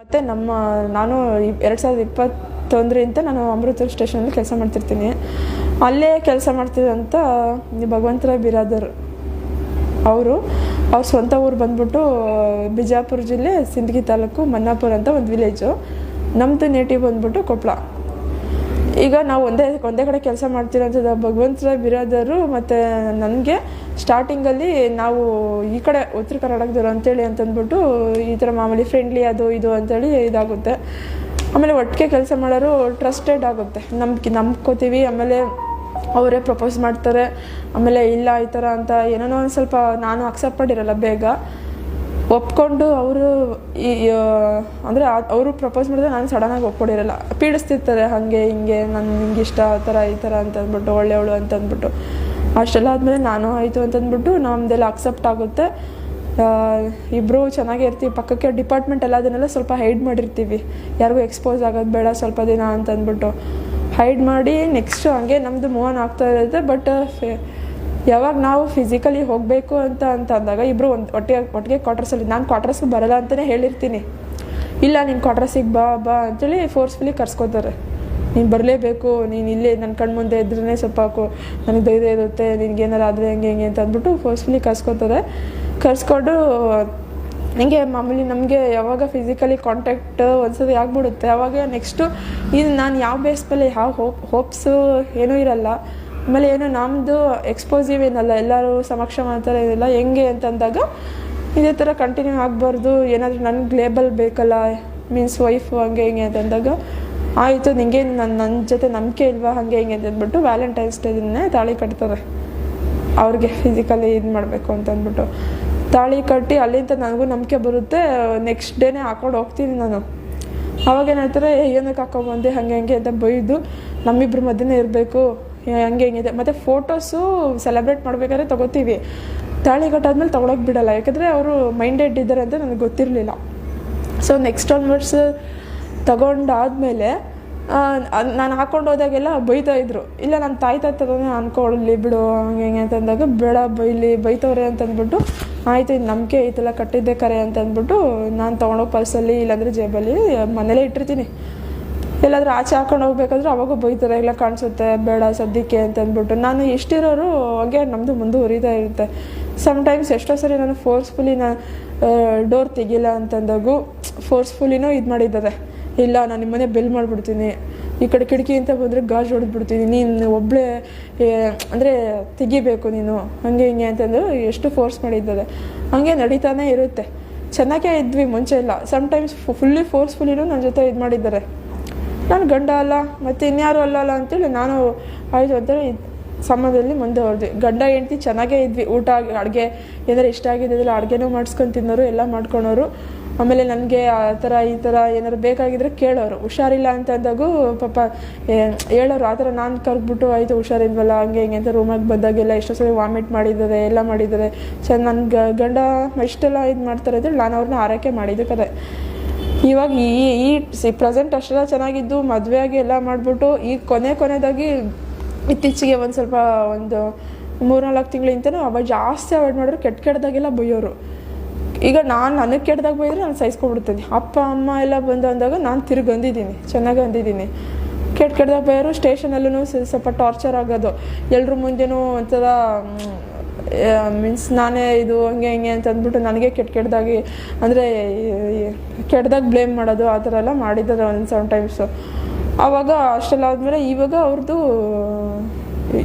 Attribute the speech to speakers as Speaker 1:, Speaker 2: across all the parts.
Speaker 1: ಮತ್ತು ನಮ್ಮ, ನಾನು ಎರಡು ಸಾವಿರದ ಇಪ್ಪತ್ತೊಂದರಿಂದ ನಾನು ಅಮೃತ ಸ್ಟೇಷನಲ್ಲಿ ಕೆಲಸ ಮಾಡ್ತಿರ್ತೀನಿ. ಅಲ್ಲೇ ಕೆಲಸ ಮಾಡ್ತಿದ್ದಂಥ ಭಗವಂತರಾಯ್ ಬಿರಾದರ್ ಅವರು, ಅವ್ರ ಸ್ವಂತ ಊರು ಬಂದ್ಬಿಟ್ಟು, ಬಿಜಾಪುರ ಜಿಲ್ಲೆ ಸಿಂದಗಿ ತಾಲೂಕು ಮನ್ನಾಪುರ ಅಂತ ಒಂದು ವಿಲೇಜು ನಮ್ಮದು ನೇಟಿವ್ ಬಂದ್ಬಿಟ್ಟು ಕೊಪ್ಪಳ ಈಗ ನಾವು ಒಂದೇ ಒಂದೇ ಕಡೆ ಕೆಲಸ ಮಾಡ್ತಿರೋಂಥದ್ದು ಭಗವಂತರಾಯ್ ಬಿರಾದರು ಮತ್ತು ನನಗೆ ಸ್ಟಾರ್ಟಿಂಗಲ್ಲಿ ನಾವು ಈ ಕಡೆ ಉತ್ತರ ಕರ್ನಾಟಕದವ್ರು ಅಂತೇಳಿ ಅಂತಂದ್ಬಿಟ್ಟು ಈ ಥರ ಮಾಮೂಲಿ ಫ್ರೆಂಡ್ಲಿ ಅದು ಇದು ಅಂತೇಳಿ ಇದಾಗುತ್ತೆ. ಆಮೇಲೆ ಒಟ್ಟಿಗೆ ಕೆಲಸ ಮಾಡೋರು ಟ್ರಸ್ಟೆಡ್ ಆಗುತ್ತೆ. ನಂಬಿಕೆ ನಂಬ್ಕೋತೀವಿ, ಆಮೇಲೆ ಅವರೇ ಪ್ರಪೋಸ್ ಮಾಡ್ತಾರೆ. ಆಮೇಲೆ ಇಲ್ಲ ಈ ಥರ ಅಂತ ಏನೇನೋ ಒಂದು ಸ್ವಲ್ಪ ನಾನು ಅಕ್ಸೆಪ್ಟ್ ಮಾಡಿರಲ್ಲ ಬೇಗ. ಒಪ್ಕೊಂಡು ಅವರು ಈ ಅಂದರೆ ಅವರು ಪ್ರಪೋಸ್ ಮಾಡಿದ್ರೆ ನಾನು ಸಡನ್ನಾಗಿ ಒಪ್ಕೊಂಡಿರಲ್ಲ. ಪೀಡಿಸ್ತಿರ್ತಾರೆ, ಹಾಗೆ, ಹಿಂಗೆ ನಾನು ಹಿಂಗೆ ಇಷ್ಟ, ಆ ಥರ, ಈ ಥರ ಅಂತಂದ್ಬಿಟ್ಟು ಒಳ್ಳೆಯವಳು ಅಂತ ಅಂದ್ಬಿಟ್ಟು ಅಷ್ಟೆಲ್ಲ ಆದಮೇಲೆ ನಾನು ಆಯಿತು ಅಂತಂದ್ಬಿಟ್ಟು ನಮ್ಮದೆಲ್ಲ ಅಕ್ಸೆಪ್ಟ್ ಆಗುತ್ತೆ. ಇಬ್ಬರು ಚೆನ್ನಾಗೇ ಇರ್ತೀವಿ. ಪಕ್ಕಕ್ಕೆ ಡಿಪಾರ್ಟ್ಮೆಂಟ್ ಎಲ್ಲ ಅದನ್ನೆಲ್ಲ ಸ್ವಲ್ಪ ಹೈಡ್ ಮಾಡಿರ್ತೀವಿ. ಯಾರಿಗೂ ಎಕ್ಸ್ಪೋಸ್ ಆಗೋದು ಬೇಡ, ಸ್ವಲ್ಪ ದಿನ ಅಂತಂದ್ಬಿಟ್ಟು. ಹೈಡ್ ಮಾಡಿ ನೆಕ್ಸ್ಟು ಹಂಗೆ ನಮ್ಮದು ಮೂವ್ ಆನ್ ಆಗ್ತಾ ಇರುತ್ತೆ. ಬಟ್ ಯಾವಾಗ ನಾವು ಫಿಸಿಕಲಿ ಹೋಗಬೇಕು ಅಂತ ಅಂತ ಅಂದಾಗ ಇಬ್ಬರು ಒಂದು ಒಟ್ಟಿಗೆ ಒಟ್ಟಿಗೆ ಕ್ವಾರ್ಟರ್ಸಲ್ಲಿ ನಾನು ಕ್ವಾರ್ಟರ್ಸ್ಗೆ ಬರಲ್ಲ ಅಂತಲೇ ಹೇಳಿರ್ತೀನಿ. ಇಲ್ಲ ನಿಮ್ಮ ಕ್ವಾರ್ಟರ್ಸಿಗೆ ಬಾ ಬಾ ಅಂತೇಳಿ ಫೋರ್ಸ್ಫುಲಿ ಕರ್ಸ್ಕೊತಾರೆ. ನೀನು ಬರಲೇಬೇಕು, ನೀನು ಇಲ್ಲೇ ನನ್ನ ಕಣ್ಣು ಮುಂದೆ ಇದ್ರೇ ಸ್ವಲ್ಪ ನನಗೆ ಧೈರ್ಯ ಇರುತ್ತೆ, ನಿನಗೆ ಏನಾರು ಆದರೆ ಹೆಂಗೆ ಹೆಂಗೆ ಅಂತ ಅಂದ್ಬಿಟ್ಟು ಫೋರ್ಸ್ಫುಲಿ ಕರ್ಸ್ಕೊತಾರೆ ಕರ್ಸ್ಕೊಂಡು ನನಗೆ ಮಾಮೂಲಿ ನಮಗೆ ಯಾವಾಗ ಫಿಸಿಕಲಿ ಕಾಂಟ್ಯಾಕ್ಟ್ ಒಂದ್ಸತಿ ಆಗ್ಬಿಡುತ್ತೆ ಆವಾಗ ನೆಕ್ಸ್ಟು ಇದು ನಾನು ಯಾವ ಬೇಸ್ ಮೇಲೆ ಯಾವ ಹೋಪ್ ಹೋಪ್ಸು ಏನೂ ಇರಲ್ಲ. ಆಮೇಲೆ ಏನು ನಮ್ಮದು ಎಕ್ಸ್ಪೋಸಿವ್ ಏನಲ್ಲ, ಎಲ್ಲರೂ ಸಮಕ್ಷ ಮಾಡ್ತಾರೆ ಇದೆಲ್ಲ ಹೆಂಗೆ ಅಂತಂದಾಗ ಇದೇ ಥರ ಕಂಟಿನ್ಯೂ ಆಗಬಾರ್ದು, ಏನಾದರೂ ನನಗೆ ಲೇಬಲ್ ಬೇಕಲ್ಲ ಮೀನ್ಸ್ ವೈಫು ಹಂಗೆ ಹಿಂಗೆ ಅಂತಂದಾಗ ಆಯಿತು, ನಿಂಗೆ ನನ್ನ ನನ್ನ ಜೊತೆ ನಂಬಿಕೆ ಇಲ್ವಾ? ಹಾಗೆ ಹಿಂಗೆ ಅಂತ ಅಂದ್ಬಿಟ್ಟು ವ್ಯಾಲೆಂಟೈನ್ಸ್ ಡೇ ದಿನ ತಾಳಿ ಕಟ್ತಾರೆ. ಅವ್ರಿಗೆ ಫಿಸಿಕಲಿ ಇದು ಮಾಡಬೇಕು ಅಂತ ಅಂದ್ಬಿಟ್ಟು. ತಾಳಿ ಕಟ್ಟಿ ಅಲ್ಲಿಂದ ನನಗೂ ನಂಬಿಕೆ ಬರುತ್ತೆ. ನೆಕ್ಸ್ಟ್ ಡೇನೇ ಹಾಕೊಂಡು ಹೋಗ್ತೀನಿ ನಾನು. ಅವಾಗ ಏನಾಯ್ತಾರೆ ಏನಕ್ಕೆ ಹಾಕೊಂಬಂದೆ ಹಾಗೆ ಹಂಗೆ ಅಂತ ಬೈದು ನಮ್ಮಿಬ್ರ ಮಧ್ಯೆ ಇರಬೇಕು. ಹಂಗೆ ಹಿಂಗಿದೆ ಮತ್ತು ಫೋಟೋಸು ಸೆಲೆಬ್ರೇಟ್ ಮಾಡ್ಬೇಕಾದ್ರೆ ತೊಗೋತೀವಿ. ತಾಳಿ ಕಟ್ಟಾದ್ಮೇಲೆ ತೊಗೊಳಕ್ಕೆ ಬಿಡಲ್ಲ. ಯಾಕಂದರೆ ಅವರು ಮೈಂಡೆಡ್ ಇದ್ದಾರೆ ಅಂತ ನನಗೆ ಗೊತ್ತಿರಲಿಲ್ಲ. ಸೊ ನೆಕ್ಸ್ಟ್ ಆನ್ವರ್ಡ್ಸ್ ತಗೊಂಡಾದ್ಮೇಲೆ ನಾನು ಹಾಕೊಂಡು ಹೋದಾಗೆಲ್ಲ ಬೈತಾ ಇದ್ರು. ಇಲ್ಲ ನನ್ನ ತಾಯಿ ತಾಯಿ ತಗೊಂಡೆ ಅನ್ಕೊಳ್ಳಿ ಬಿಡು, ಹಂಗೆ ಹಿಂಗೆ ಅಂತಂದಾಗ ಬೇಡ ಬೈಲಿ ಬೈತವ್ರೆ ಅಂತಂದ್ಬಿಟ್ಟು ಆಯಿತು ಇದು ನಂಬಿಕೆ ಐತಲ್ಲ, ಕಟ್ಟಿದ್ದೆ ಕರೆ ಅಂತ ಅಂದ್ಬಿಟ್ಟು, ನಾನು ತೊಗೊಂಡೋಗಿ ಪರ್ಸಲ್ಲಿ, ಇಲ್ಲಾಂದರೆ ಜೇಬಲ್ಲಿ, ಮನೇಲೇ ಇಟ್ಟಿರ್ತೀನಿ. ಎಲ್ಲಾದರೂ ಆಚೆ ಹಾಕೊಂಡು ಹೋಗ್ಬೇಕಾದ್ರೆ ಅವಾಗ ಬೈತಾರೆ, ಇಲ್ಲ ಕಾಣಿಸುತ್ತೆ, ಬೇಡ ಸದ್ಯಕ್ಕೆ ಅಂತ ಅಂದ್ಬಿಟ್ಟು. ನಾನು ಎಷ್ಟಿರೋರು ಹಾಗೆ ನಮ್ಮದು ಮುಂದುವರಿತಾ ಇರುತ್ತೆ. ಸಮ್ಟೈಮ್ಸ್ ಎಷ್ಟೋ ಸರಿ ನಾನು ಫೋರ್ಸ್ಫುಲಿ ನಾನು ಡೋರ್ ತೆಗಿಲ್ಲ ಅಂತಂದಾಗೂ ಫೋರ್ಸ್ಫುಲಿನೂ ಇದು ಮಾಡಿದ್ದಾರೆ ಇಲ್ಲ, ನಾನು ನಿಮ್ಮನೆ ಬೆಲ್ ಮಾಡಿಬಿಡ್ತೀನಿ. ಈ ಕಡೆ ಕಿಟಕಿ ಅಂತ ಬಂದರೆ ಗಾಜು ಹೊಡೆದ್ಬಿಡ್ತೀನಿ. ನೀನು ಒಬ್ಬಳೇ ಅಂದರೆ ತೆಗಿಬೇಕು ನೀನು. ಹಂಗೆ ಹಿಂಗೆ ಅಂತಂದು ಎಷ್ಟು ಫೋರ್ಸ್ ಮಾಡಿದ್ದಾರೆ. ಹಂಗೆ ನಡೀತಾನೆ ಇರುತ್ತೆ. ಚೆನ್ನಾಗೇ ಇದ್ವಿ ಮುಂಚೆ ಇಲ್ಲ ಸಮ್ಟೈಮ್ಸ್ ಫುಲ್ಲಿ ಫೋರ್ಸ್ಫುಲ್ಲಿನೂ ನನ್ನ ಜೊತೆ ಇದು ಮಾಡಿದ್ದಾರೆ. ನಾನು ಗಂಡ ಅಲ್ಲ, ಮತ್ತು ಇನ್ಯಾರು ಅಲ್ಲ ಅಲ್ಲ ಅಂತೇಳಿ ನಾನು ಆಯಿತು ಅಂತೇಳಿ ಸಮಯದಲ್ಲಿ ಮುಂದೆ ಹೋದ್ವಿ ಗಂಡ, ಹೆಂಡ್ತಿ ಚೆನ್ನಾಗೇ ಇದ್ವಿ. ಊಟ, ಅಡುಗೆ ಏನಾರು ಇಷ್ಟ ಆಗಿದ್ದಿಲ್ಲ ಅಡುಗೆನೂ ಮಾಡಿಸ್ಕೊಂಡು ತಿನ್ನೋರು, ಎಲ್ಲ ಮಾಡ್ಕೊಳೋರು. ಆಮೇಲೆ ನನಗೆ ಆ ಥರ ಈ ಥರ ಏನಾದ್ರು ಬೇಕಾಗಿದ್ರೆ ಕೇಳೋರು. ಹುಷಾರಿಲ್ಲ ಅಂತ ಅಂದಾಗೂ ಪಾಪ ಹೇಳೋರು, ಆ ಥರ ನಾನು ಕರ್ಬಿಟ್ಟು ಆಯಿತು ಹುಷಾರಿಲ್ವಲ್ಲ ಹಂಗೆ ಹಿಂಗೆ ಅಂತ ರೂಮಾಗಿ ಬಂದಾಗೆಲ್ಲ ಎಷ್ಟೋ ಸಲ ವಾಮಿಟ್ ಮಾಡಿದ್ದಾರೆ, ಎಲ್ಲ ಮಾಡಿದ್ದಾರೆ. ಸೊ ನನ್ನ ಗಂಡ ಎಷ್ಟೆಲ್ಲ ಇದು ಮಾಡ್ತಾರೆ ಅಂದರೆ ನಾನು ಅವ್ರನ್ನ ಆರೈಕೆ ಮಾಡಿದ್ದು ಕತೆ ಇವಾಗ ಈ ಈ ಸಿ ಪ್ರೆಸೆಂಟ್ ಅಷ್ಟೆಲ್ಲ ಚೆನ್ನಾಗಿದ್ದು ಮದುವೆಯಾಗಿ ಎಲ್ಲ ಮಾಡಿಬಿಟ್ಟು ಈಗ ಕೊನೆ ಕೊನೆದಾಗಿ ಇತ್ತೀಚೆಗೆ ಒಂದು ಸ್ವಲ್ಪ ಒಂದು ಮೂರ್ನಾಲ್ಕು ತಿಂಗಳಿಂದನೂ ಅವಾಗ ಜಾಸ್ತಿ ಅವಾಯ್ಡ್ ಮಾಡೋರು ಕೆಟ್ಟ ಕೆಟ್ಟದಾಗೆಲ್ಲ ಬೈಯೋರು. ಈಗ ನಾನು ನನಗೆ ಕೆಟ್ಟದಾಗ ಬೈದರೆ ನಾನು ಸಹಿಸ್ಕೊಬಿಡ್ತೀನಿ ಅಪ್ಪ, ಅಮ್ಮ ಎಲ್ಲ ಬಂದು ಅಂದಾಗ ನಾನು ತಿರುಗಿ ಅಂದಿದ್ದೀನಿ, ಚೆನ್ನಾಗಿ ಅಂದಿದ್ದೀನಿ. ಕೆಟ್ಟ ಕೆಟ್ಟದಾಗ ಬೈಯೋರು ಸ್ಟೇಷನಲ್ಲೂ ಸ್ವಲ್ಪ ಟಾರ್ಚರ್ ಆಗೋದು. ಎಲ್ಲರ ಮುಂದೆನೂ ಒಂಥರ ಮೀನ್ಸ್ ನಾನೇ ಇದು ಹಂಗೆ ಹಿಂಗೆ ಅಂತ ಅಂದ್ಬಿಟ್ಟು ನನಗೆ ಕೆಟ್ಟ ಕೆಟ್ಟದಾಗಿ ಅಂದರೆ ಕೆಟ್ಟದಾಗ ಬ್ಲೇಮ್ ಮಾಡೋದು ಆ ಥರ ಎಲ್ಲ ಮಾಡಿದ್ದಾರೆ ಒಂದು ಸಮ್ ಟೈಮ್ಸು ಆವಾಗ ಅಷ್ಟೆಲ್ಲ ಆದಮೇಲೆ ಇವಾಗ ಅವ್ರದ್ದು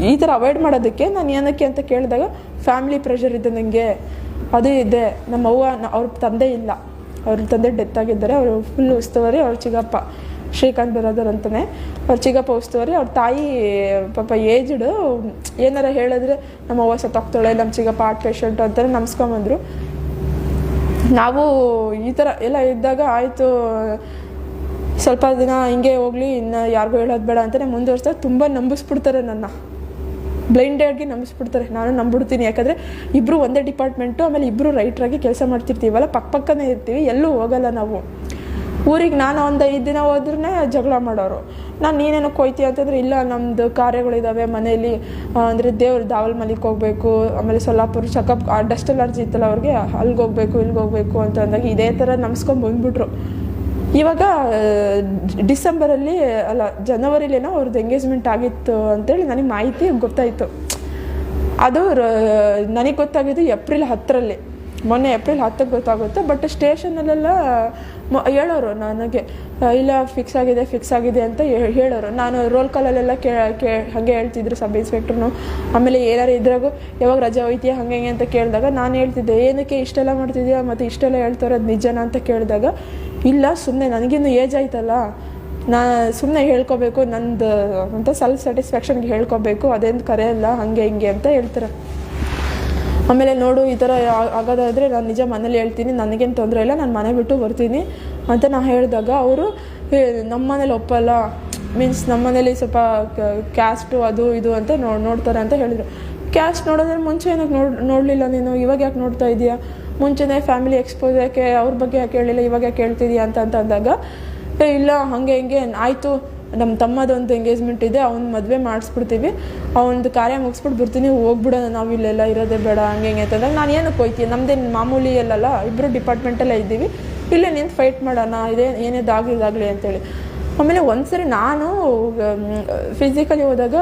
Speaker 1: ಈ ಥರ ಅವಾಯ್ಡ್ ಮಾಡೋದಕ್ಕೆ ನಾನು ಏನಕ್ಕೆ ಅಂತ ಕೇಳಿದಾಗ ಫ್ಯಾಮಿಲಿ ಪ್ರೆಷರ್ ಇದೆ ನನಗೆ ಅದು ಇದೆ. ನಮ್ಮ ಅವ್ವ, ನ- ಅವ್ರ ತಂದೆ ಇಲ್ಲ. ಅವ್ರ ತಂದೆ ಡೆತ್ ಆಗಿದ್ದಾರೆ. ಅವರು ಫುಲ್ ಉಸ್ತುವಾರಿ, ಅವ್ರ ಚಿಗಪ್ಪ ಶ್ರೀಕಾಂತ್ ಬಿರಾದರ್ ಅಂತಲೇ ಅವ್ರ ಚಿಗಪ್ಪ ಉಸ್ತುವಾರಿ, ಅವ್ರ ತಾಯಿ ಪಾಪ ಏಜ್ಡು ಏನಾರ ಹೇಳಿದ್ರೆ ನಮ್ಮ ಅವ್ವ ಸತ್ತೋಗ್ತಾಳೆ ನಮ್ಮ ಚಿಗಪ್ಪ ಹಾರ್ಟ್ ಪೇಷಂಟ್ ಅಂತಾರೆ ಬಂದರು ನಾವು ಈ ಥರ ಎಲ್ಲ ಇದ್ದಾಗ ಆಯಿತು, ಸ್ವಲ್ಪ ದಿನ ಹಿಂಗೆ ಹೋಗಲಿ, ಇನ್ನು ಯಾರಿಗೂ ಹೇಳೋದು ಬೇಡ ಅಂತಲೇ ಮುಂದುವರ್ಸ್ತಾರೆ ತುಂಬ ನಂಬಿಸ್ಬಿಡ್ತಾರೆ ನನ್ನ. ಬ್ಲೈಂಡೆಡ್ಗೆ ನಂಬಿಸ್ಬಿಡ್ತಾರೆ. ನಾನು ನಂಬಿಡ್ತೀನಿ. ಯಾಕಂದರೆ ಇಬ್ಬರು ಒಂದೇ ಡಿಪಾರ್ಟ್ಮೆಂಟು ಆಮೇಲೆ ಇಬ್ಬರು ರೈಟ್ರಾಗಿ ಕೆಲಸ ಮಾಡ್ತಿರ್ತೀವಲ್ಲ ಪಕ್ಕ ಪಕ್ಕನೇ ಇರ್ತೀವಿ, ಎಲ್ಲೂ ಹೋಗಲ್ಲ ನಾವು. ಊರಿಗೆ ನಾನು ಒಂದು ಐದು ದಿನ ಹೋದ್ರೇ ಜಗಳ ಮಾಡೋರು. ನಾನು ನೀನೇನೋ ಕೊಯ್ತೀಯ ಅಂತಂದರೆ, ಇಲ್ಲ ನಮ್ಮದು ಕಾರ್ಯಗಳಿದ್ದಾವೆ ಮನೆಯಲ್ಲಿ ಅಂದರೆ ದೇವ್ರ ದಾವಲ್ ಮಲಿಗೆ ಹೋಗಬೇಕು, ಆಮೇಲೆ ಸೊಲ್ಲಾಪುರ ಚೆಕಪ್ ಡಸ್ಟ್ ಅಲರ್ಜಿ ಇತ್ತಲ್ಲ ಅವ್ರಿಗೆ ಅಲ್ಲಿಗೆ ಹೋಗ್ಬೇಕು ಇಲ್ಲಿಗೆ ಹೋಗ್ಬೇಕು ಅಂತ ಅಂದಾಗ ಇದೇ ಥರ ನಮ್ಸ್ಕೊಂಡು ಬಂದ್ಬಿಟ್ರು. ಇವಾಗ ಡಿಸೆಂಬರಲ್ಲಿ, ಅಲ್ಲ, ಜನವರಿಲೇನೋ ಅವ್ರದ್ದು ಎಂಗೇಜ್ಮೆಂಟ್ ಆಗಿತ್ತು ಅಂತೇಳಿ ನನಗೆ ಮಾಹಿತಿ ಗೊತ್ತಾಯಿತು. ಅದು ನನಗೆ ಗೊತ್ತಾಗಿದ್ದು ಏಪ್ರಿಲ್ ಹತ್ತರಲ್ಲಿ. ಮೊನ್ನೆ ಏಪ್ರಿಲ್ ಹತ್ತಕ್ಕೆ ಗೊತ್ತಾಗುತ್ತೆ, ಬಟ್ ಸ್ಟೇಷನಲ್ಲೆಲ್ಲ ಹೇಳೋರು ನನಗೆ ಇಲ್ಲ ಫಿಕ್ಸ್ ಆಗಿದೆ ಫಿಕ್ಸ್ ಆಗಿದೆ ಅಂತ ಹೇಳೋರು. ನಾನು ರೋಲ್ ಕಾಲಲ್ಲೆಲ್ಲ ಕೇ ಕೇ, ಹಾಗೆ ಹೇಳ್ತಿದ್ರು ಸಬ್ ಇನ್ಸ್ಪೆಕ್ಟ್ರು ಆಮೇಲೆ ಏನಾರು ಇದ್ರಾಗೂ, ಯಾವಾಗ ರಜೆ ಹೋಯ್ತೀಯ, ಹಂಗೆ ಹಿಂಗೆ ಅಂತ ಕೇಳಿದಾಗ, ನಾನು ಹೇಳ್ತಿದ್ದೆ, ಏನಕ್ಕೆ ಇಷ್ಟೆಲ್ಲ ಮಾಡ್ತಿದ್ಯಾ, ಮತ್ತು ಇಷ್ಟೆಲ್ಲ ಹೇಳ್ತಾರೋ ಅದು ನಿಜನಾ ಅಂತ ಕೇಳಿದಾಗ ಇಲ್ಲ ಸುಮ್ಮನೆ ನನಗಿನ್ನು ಏಜ್ ಆಯ್ತಲ್ಲ, ನಾ ಸುಮ್ಮನೆ ಹೇಳ್ಕೊಬೇಕು, ನಂದು ಅಂತ ಸೆಲ್ಫ್ ಸ್ಯಾಟಿಸ್ಫ್ಯಾಕ್ಷನ್ಗೆ ಹೇಳ್ಕೊಬೇಕು, ಅದೇನು ಕರೆ ಅಲ್ಲ ಹಾಗೆ ಹಿಂಗೆ ಅಂತ ಹೇಳ್ತಾರೆ. ಆಮೇಲೆ ನೋಡು, ಈ ಥರ ಆಗೋದಾದರೆ ನಾನು ನಿಜ ಮನೇಲಿ ಹೇಳ್ತೀನಿ, ನನಗೇನು ತೊಂದರೆ ಇಲ್ಲ, ನಾನು ಮನೆ ಬಿಟ್ಟು ಬರ್ತೀನಿ ಅಂತ ನಾನು ಹೇಳಿದಾಗ ಅವರು ನಮ್ಮ ಮನೇಲಿ ಒಪ್ಪಲ್ಲ ಮೀನ್ಸ್ ನಮ್ಮ ಮನೇಲಿ ಸ್ವಲ್ಪ ಕ್ಯಾಸ್ಟು ಅದು ಇದು ಅಂತ ನೋಡ್ತಾರೆ ಅಂತ ಹೇಳಿದರು. ಕ್ಯಾಸ್ಟ್ ನೋಡೋದ್ರೆ ಮುಂಚೆ ಏನಕ್ಕೆ ನೋಡಿ, ನೋಡಲಿಲ್ಲ ನೀನು, ಇವಾಗ ಯಾಕೆ ನೋಡ್ತಾ ಇದೀಯಾ? ಮುಂಚೆನೇ ಫ್ಯಾಮಿಲಿ ಎಕ್ಸ್ಪೋಸ್ ಯಾಕೆ, ಅವ್ರ ಬಗ್ಗೆ ಯಾಕೆ ಹೇಳಿಲ್ಲ ಇವಾಗ ಯಾಕೆ ಹೇಳ್ತಿದ್ಯಾ ಅಂತ ಏ, ಇಲ್ಲ, ಹಾಗೆ, ಹಿಂಗೆ, ಆಯಿತು ನಮ್ಮ ತಮ್ಮದೊಂದು ಎಂಗೇಜ್ಮೆಂಟ್ ಇದೆ, ಅವ್ನ ಮದುವೆ ಮಾಡಿಸ್ಬಿಡ್ತೀವಿ, ಅವನದು ಕಾರ್ಯ ಮುಗಿಸ್ಬಿಟ್ಟು ಬಿಡ್ತೀನಿ, ಹೋಗ್ಬಿಡೋಣ, ನಾವು ಇಲ್ಲೆಲ್ಲ ಇರೋದೇ ಬೇಡ, ಹಂಗೆ, ಹಿಂಗೆ ಅಂತಂದಾಗ ನಾನು ಏನಕ್ಕೆ ಹೋಯ್ತೀನಿ ನಮ್ಮದೇನು ಮಾಮೂಲಿ ಅಲ್ಲಲ್ಲ ಇಬ್ಬರು ಡಿಪಾರ್ಟ್ಮೆಂಟಲ್ಲೇ ಇದ್ದೀವಿ, ಇಲ್ಲೇ ನಿಂತು ಫೈಟ್ ಮಾಡೋಣ, ಇದೇ ಏನೇದಾಗಲಿ ಇದಾಗಲಿ ಅಂತೇಳಿ. ಆಮೇಲೆ ಒಂದ್ಸರಿ ನಾನು ಫಿಸಿಕಲಿ ಹೋದಾಗ